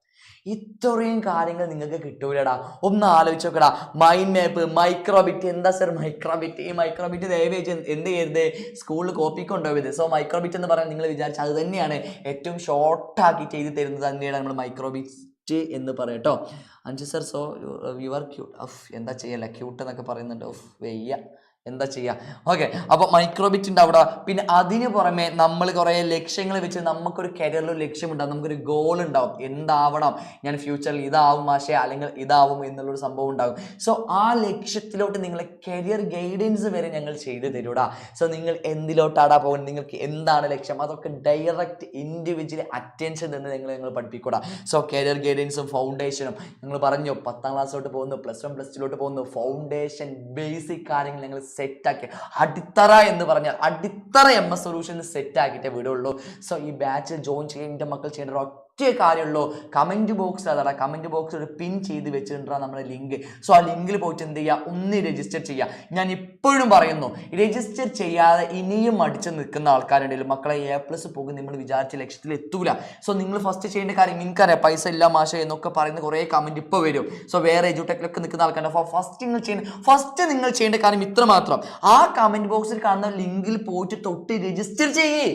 ഇത്രയും കാര്യങ്ങൾ നിങ്ങൾക്ക് കിട്ടൂലടാ. ഒന്ന് ആലോചിച്ച് നോക്കടാ. മൈൻഡ് മാപ്പ് മൈക്രോബിറ്റ് എന്താ സർ മൈക്രോബിറ്റ് ഈ മൈക്രോബിറ്റ് ദയവേച്ച് എന്ത് ചെയ്യരുത്? സ്കൂളിൽ കോപ്പി കൊണ്ടുപോയത് സോ മൈക്രോബിറ്റ് എന്ന് പറഞ്ഞാൽ നിങ്ങൾ വിചാരിച്ച അത് തന്നെയാണ്. ഏറ്റവും ഷോർട്ടാക്കി ചെയ്ത് തരുന്നത് തന്നെയാണ് നമ്മൾ മൈക്രോബിറ്റ് എന്ന് പറയട്ടോ അഞ്ചു sir so you are cute അഫ് എന്താ ചെയ്യല്ല? ക്യൂട്ട് എന്നൊക്കെ പറയുന്നുണ്ട്. ഓഫ് വെയ്യ. എന്താ ചെയ്യുക ഓക്കെ അപ്പോൾ മൈക്രോബിറ്റ് അവിടെ. പിന്നെ അതിന് പുറമെ നമ്മൾ കുറേ ലക്ഷ്യങ്ങൾ വെച്ച് നമുക്കൊരു കരിയറിൽ ലക്ഷ്യമുണ്ടാവും. നമുക്കൊരു ഗോൾ ഉണ്ടാവും. എന്താവണം? ഞാൻ ഫ്യൂച്ചറിൽ ഇതാവും മാഷെ അല്ലെങ്കിൽ ഇതാവും എന്നുള്ളൊരു സംഭവം ഉണ്ടാകും സോ ആ ലക്ഷ്യത്തിലോട്ട് നിങ്ങളെ കരിയർ ഗൈഡൻസ് വരെ ഞങ്ങൾ ചെയ്തു തരൂടാ. സോ നിങ്ങൾ എന്തിലോട്ടാടാ പോകുന്നത് നിങ്ങൾക്ക് എന്താണ് ലക്ഷ്യം? അതൊക്കെ ഡയറക്റ്റ് ഇൻഡിവിജ്വലി അറ്റൻഷൻ തന്നെ നിങ്ങൾ നിങ്ങൾ പഠിപ്പിക്കൂടാ. സോ കരിയർ ഗൈഡൻസും ഫൗണ്ടേഷനും നിങ്ങൾ പറഞ്ഞു പത്താം ക്ലാസ്സിലോട്ട് പോകുന്നു പ്ലസ് വൺ പ്ലസ് ടുലോട്ട് പോകുന്നു. ഫൗണ്ടേഷൻ ബേസിക് കാര്യങ്ങൾ ഞങ്ങൾ സെറ്റാക്കി അടിത്തറ എന്ന് പറഞ്ഞാൽ അടിത്തറ എം എസ് സൊല്യൂഷൻ സെറ്റ് ആക്കിയിട്ടേ വിടുള്ളൂ. സോ ഈ ബാച്ച് ജോയിൻ ചെയ്യാൻ എന്റെ മക്കൾ ചെയ്യേണ്ട ഒറ്റ കാര്യമുള്ളൂ. കമന്റ് ബോക്സ് അതാ കമന്റ് ബോക്സിൽ ഒരു പിൻ ചെയ്ത് വെച്ചിട്ടുണ്ടാ നമ്മുടെ ലിങ്ക് സോ ആ ലിങ്കിൽ പോയിട്ട് എന്ത് ചെയ്യുക? ഒന്ന് രജിസ്റ്റർ ചെയ്യുക. ഞാൻ ഇപ്പോഴും പറയുന്നു രജിസ്റ്റർ ചെയ്യാതെ ഇനിയും അടിച്ച് നിൽക്കുന്ന ആൾക്കാരുണ്ടെങ്കിൽ മക്കളെ എ പ്ലസ് പോകും നിങ്ങൾ വിചാരിച്ച ലക്ഷ്യത്തിൽ എത്തൂല. സോ നിങ്ങൾ ഫസ്റ്റ് ചെയ്യേണ്ട കാര്യം നിങ്ങൾക്കറിയാം. പൈസ ഇല്ല മാഷ എന്നൊക്കെ പറയുന്ന കുറേ കമന്റ് ഇപ്പോൾ വരും. സോ വേറെ എജുടെക്കിലൊക്കെ നിൽക്കുന്ന ആൾക്കാരുണ്ട്. അപ്പോൾ ഫസ്റ്റ് നിങ്ങൾ ചെയ്യേണ്ട ഫസ്റ്റ് നിങ്ങൾ ചെയ്യേണ്ട കാര്യം ഇത്ര മാത്രം ആ കമന്റ് ബോക്സിൽ കാണുന്ന ലിങ്കിൽ പോയിട്ട് തൊട്ട് രജിസ്റ്റർ ചെയ്യേ.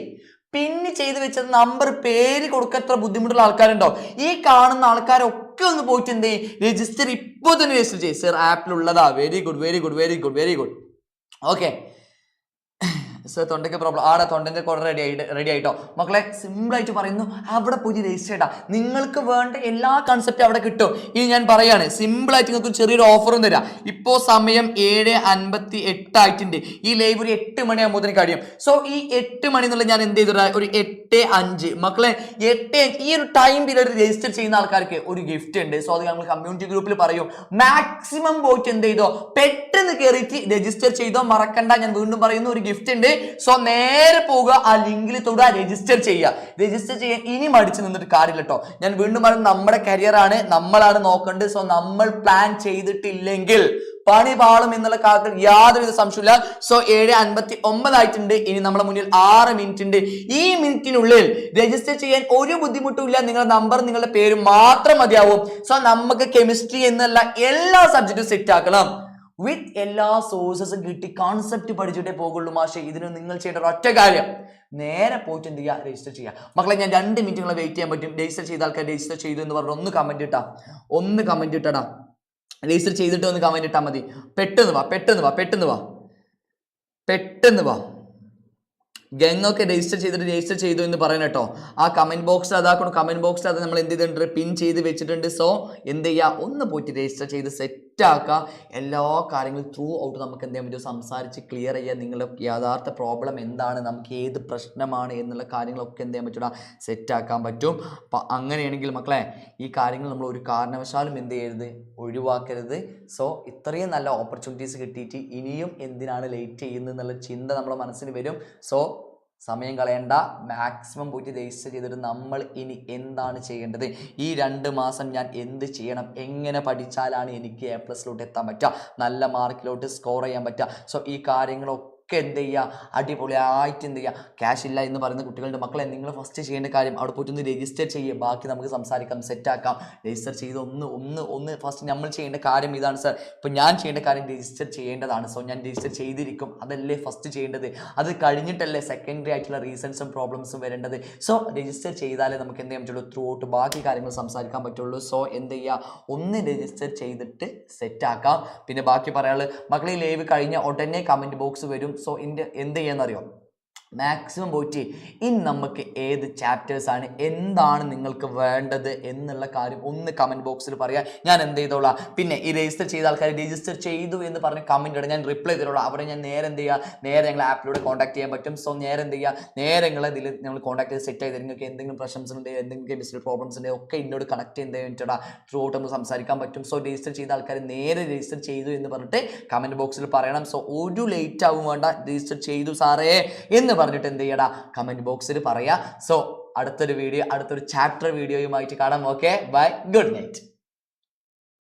പിന്നെ ചെയ്ത് വെച്ചത് നമ്പർ പേര് കൊടുക്കത്ര ബുദ്ധിമുട്ടുള്ള ആൾക്കാരുണ്ടോ? ഈ കാണുന്ന ആൾക്കാരൊക്കെ ഒന്ന് പോയിട്ട് എന്ത് ചെയ്യും? രജിസ്റ്റർ ഇപ്പോൾ തന്നെ രജിസ്റ്റർ ചെയ്യും sir ആപ്പിലുള്ളതാ very good very good very good very good okay sir തൊണ്ടയ്ക്ക് പ്രോബ്ലം ആടെ തൊണ്ടന്റെ കുറെ റെഡി ആയിട്ട് റെഡി ആയിട്ടോ? മക്കളെ സിമ്പിൾ ആയിട്ട് പറയുന്നു അവിടെ പോയി രജിസ്റ്റർ നിങ്ങൾക്ക് വേണ്ട എല്ലാ കൺസെപ്റ്റും അവിടെ കിട്ടും. ഇനി ഞാൻ പറയാണ് സിമ്പിൾ ആയിട്ട് നിങ്ങൾക്ക് ചെറിയൊരു ഓഫറും തരാം. ഇപ്പോൾ സമയം ഏഴ് അൻപത്തി എട്ടായിട്ടുണ്ട് ഈ ലൈവ് ഒരു എട്ട് മണിയാകുമ്പോൾ കഴിയും. സോ ഈ എട്ട് മണി എന്നുള്ള ഞാൻ എന്ത് ചെയ്തിട്ടാ ഒരു എട്ട് അഞ്ച്. മക്കളെ എട്ട് ഈ ഒരു ടൈം പീരീഡ് രജിസ്റ്റർ ചെയ്യുന്ന ആൾക്കാർക്ക് ഒരു ഗിഫ്റ്റ് ഉണ്ട്. സോ അത് നമ്മൾ കമ്മ്യൂണിറ്റി ഗ്രൂപ്പിൽ പറയും. മാക്സിമം പോയിട്ട് എന്ത് ചെയ്തോ? പെട്ടെന്ന് കയറിയിട്ട് രജിസ്റ്റർ ചെയ്തോ. മറക്കണ്ട ഞാൻ വീണ്ടും പറയുന്നു ഒരു ഗിഫ്റ്റ് ഉണ്ട്. സോ നേരെ പോവുക ആ ലിങ്കിൽ തൊടുക രജിസ്റ്റർ ചെയ്യുക. രജിസ്റ്റർ ചെയ്യാൻ ഇനി മടിച്ച് നിന്നിട്ട് കാര്യമില്ല കേട്ടോ ഞാൻ വീണ്ടും പറയുന്നത് നമ്മുടെ കരിയറാണ് നമ്മളാണ് നോക്കേണ്ടത്. സോ നമ്മൾ പ്ലാൻ ചെയ്തിട്ടില്ലെങ്കിൽ പണി പാളും എന്നുള്ള കാര്യത്തിൽ യാതൊരുവിധ സംശയമില്ല സോ ഏഴ് അൻപത്തി ഒമ്പതായിട്ടുണ്ട് ഇനി നമ്മുടെ മുന്നിൽ ആറ് മിനിറ്റ് ഉണ്ട് ഈ മിനിറ്റിനുള്ളിൽ രജിസ്റ്റർ ചെയ്യാൻ ഒരു ബുദ്ധിമുട്ടും ഇല്ല. നിങ്ങളുടെ നമ്പർ നിങ്ങളുടെ പേര് മാത്രം മതിയാവും. സോ നമുക്ക് കെമിസ്ട്രി എന്നുള്ള എല്ലാ സബ്ജക്റ്റും സെറ്റ് ആക്കണം. വിത്ത് എല്ലാ സോഴ്സസും കിട്ടി കോൺസെപ്റ്റ് പഠിച്ചിട്ടേ പോകുള്ളൂ മാഷെ. ഇതിന് നിങ്ങൾ ചെയ്യേണ്ട ഒറ്റ കാര്യം നേരെ പോയിട്ട് എന്ത് ചെയ്യുക രജിസ്റ്റർ ചെയ്യുക മക്കളെ ഞാൻ രണ്ട് മിനിറ്റ് നിങ്ങളെ വെയിറ്റ് ചെയ്യാൻ പറ്റും. രജിസ്റ്റർ ചെയ്ത ആൾക്കാർ രജിസ്റ്റർ ചെയ്തു എന്ന് പറഞ്ഞ് ഒന്ന് കമന്റ് ഇട്ടാ. ഒന്ന് കമന്റ് ഇട്ടടാ. രജിസ്റ്റർ ചെയ്തിട്ട് ഒന്ന് കമന്റ് ഇട്ടാൽ മതി. പെട്ടെന്ന് വാ പെട്ടെന്ന് വാ പെട്ടെന്ന് വാ. പെട്ടെന്ന് വാ. ഗംഗൊക്കെ രജിസ്റ്റർ ചെയ്തിട്ട് രജിസ്റ്റർ ചെയ്തു എന്ന് പറയണം കേട്ടോ. ആ കമന്റ് ബോക്സിൽ അതാക്കണം കമന്റ് ബോക്സിൽ അത് നമ്മൾ എന്ത് ചെയ്തിട്ടുണ്ട്? പിൻ ചെയ്ത് വെച്ചിട്ടുണ്ട്. സോ എന്ത് ചെയ്യുക ഒന്ന് പോയിട്ട് രജിസ്റ്റർ ചെയ്ത് സെറ്റ് ആക്കുക എല്ലാ കാര്യങ്ങളും ത്രൂ ഔട്ട് നമുക്ക് എന്ത് ചെയ്യാൻ പറ്റും? സംസാരിച്ച് ക്ലിയർ ചെയ്യുക നിങ്ങളുടെ യഥാർത്ഥ പ്രോബ്ലം എന്താണ്? നമുക്ക് ഏത് പ്രശ്നമാണ്? എന്നുള്ള കാര്യങ്ങളൊക്കെ എന്ത് ചെയ്യാൻ പറ്റൂടാ സെറ്റാക്കാൻ പറ്റും. അപ്പം അങ്ങനെയാണെങ്കിൽ മക്കളെ ഈ കാര്യങ്ങൾ നമ്മൾ ഒരു കാരണവശാലും എന്ത് ചെയ്യരുത്? ഒഴിവാക്കരുത്. സോ ഇത്രയും നല്ല ഓപ്പർച്യൂണിറ്റീസ് കിട്ടിയിട്ട് ഇനിയും എന്തിനാണ് ലേറ്റ് ചെയ്യുന്നത് എന്നുള്ള ചിന്ത നമ്മുടെ മനസ്സിന് വരും. സോ സമയം കളയണ്ട. മാക്സിമം പോയിട്ട് രജിസ്റ്റർ ചെയ്തിട്ട് നമ്മൾ ഇനി എന്താണ് ചെയ്യേണ്ടത്? ഈ രണ്ട് മാസം ഞാൻ എന്ത് ചെയ്യണം? എങ്ങനെ പഠിച്ചാലാണ് എനിക്ക് എ പ്ലസിലോട്ട് എത്താൻ പറ്റുക? നല്ല മാർക്കിലോട്ട് സ്കോർ ചെയ്യാൻ പറ്റുക? സോ ഈ കാര്യങ്ങളൊക്കെ എന്ത് ചെയ്യുക അടിപൊളിയായിട്ട് എന്ത് ചെയ്യുക ക്യാഷ് ഇല്ല എന്ന് പറയുന്ന കുട്ടികളുടെ മക്കളെ നിങ്ങൾ ഫസ്റ്റ് ചെയ്യേണ്ട കാര്യം അവിടെ പോയിട്ട് ഒന്ന് രജിസ്റ്റർ ചെയ്യുക ബാക്കി നമുക്ക് സംസാരിക്കാം സെറ്റാക്കാം രജിസ്റ്റർ ചെയ്ത് ഒന്ന് ഒന്ന് ഒന്ന് ഫസ്റ്റ് നമ്മൾ ചെയ്യേണ്ട കാര്യം ഇതാണ് സർ ഇപ്പം ഞാൻ ചെയ്യേണ്ട കാര്യം രജിസ്റ്റർ ചെയ്യേണ്ടതാണ്. സോ ഞാൻ രജിസ്റ്റർ ചെയ്തിരിക്കും. അതല്ലേ ഫസ്റ്റ് ചെയ്യേണ്ടത്. അത് കഴിഞ്ഞിട്ടല്ലേ സെക്കൻഡറി ആയിട്ടുള്ള റീസൺസും പ്രോബ്ലംസും വരേണ്ടത്. സോ രജിസ്റ്റർ ചെയ്താലേ നമുക്ക് എന്ത് ചെയ്യാൻ പറ്റുള്ളൂ? ത്രൂ ഔട്ട് ബാക്കി കാര്യങ്ങൾ സംസാരിക്കാൻ പറ്റുള്ളൂ. സോ എന്ത് ചെയ്യുക ഒന്ന് രജിസ്റ്റർ ചെയ്തിട്ട് സെറ്റാക്കാം പിന്നെ ബാക്കി പറയാനുള്ളത് മക്കളെ ലൈവ് കഴിഞ്ഞ ഉടനെ കമന്റ് ബോക്സ് വരും. സോ ഇന്ത്യ എന്ത് ചെയ്യാന്നറിയോ? മാക്സിമം പോയിട്ട് ഇനി നമുക്ക് ഏത് ചാപ്റ്റേഴ്സാണ് എന്താണ് നിങ്ങൾക്ക് വേണ്ടത് എന്നുള്ള കാര്യം ഒന്ന് കമന്റ് ബോക്സിൽ പറയാം. ഞാൻ എന്ത് ചെയ്തോളാം? പിന്നെ ഈ രജിസ്റ്റർ ചെയ്ത ആൾക്കാർ രജിസ്റ്റർ ചെയ്തു എന്ന് പറഞ്ഞ് കമന്റ് ഇടാം. ഞാൻ റിപ്ലൈ ചെയ്തോളാം അവിടെ ഞാൻ നേരെ എന്ത് ചെയ്യുക നേരെ ഞങ്ങൾ ആപ്പിലൂടെ കോൺടാക്ട് ചെയ്യാൻ പറ്റും. സോ നേരെ എന്ത് ചെയ്യുക നേരെ നിങ്ങൾ ഇതിൽ ഞങ്ങൾ കോൺടാക്ട് ചെയ്ത് സെറ്റ് ചെയ്ത് നിങ്ങൾക്ക് എന്തെങ്കിലും പ്രശ്നംസ് ഉണ്ടെങ്കിൽ എന്തെങ്കിലും കെമിസ്ട്രി പ്രോബ്ലംസ് ഉണ്ടെങ്കിൽ ഒക്കെ എന്നോട് കണക്ട് ചെയ്യാൻ വേണ്ടിയിട്ടാ ത്രൂ ഔട്ട് സംസാരിക്കാൻ പറ്റും. സോ രജിസ്റ്റർ ചെയ്ത ആൾക്കാർ നേരെ രജിസ്റ്റർ ചെയ്തു എന്ന് പറഞ്ഞിട്ട് കമന്റ് ബോക്സിൽ പറയണം. സോ ഒരു ലേറ്റ് ആവും വേണ്ട. രജിസ്റ്റർ ചെയ്തു സാറേ എന്ന് പറഞ്ഞിട്ട് എന്ത് ചെയ്യടാ? കമന്റ് ബോക്സിൽ പറയാ. സോ അടുത്തൊരു വീഡിയോ അടുത്തൊരു ചാപ്റ്റർ വീഡിയോയുമായിട്ട് കാണാം. Okay bye good night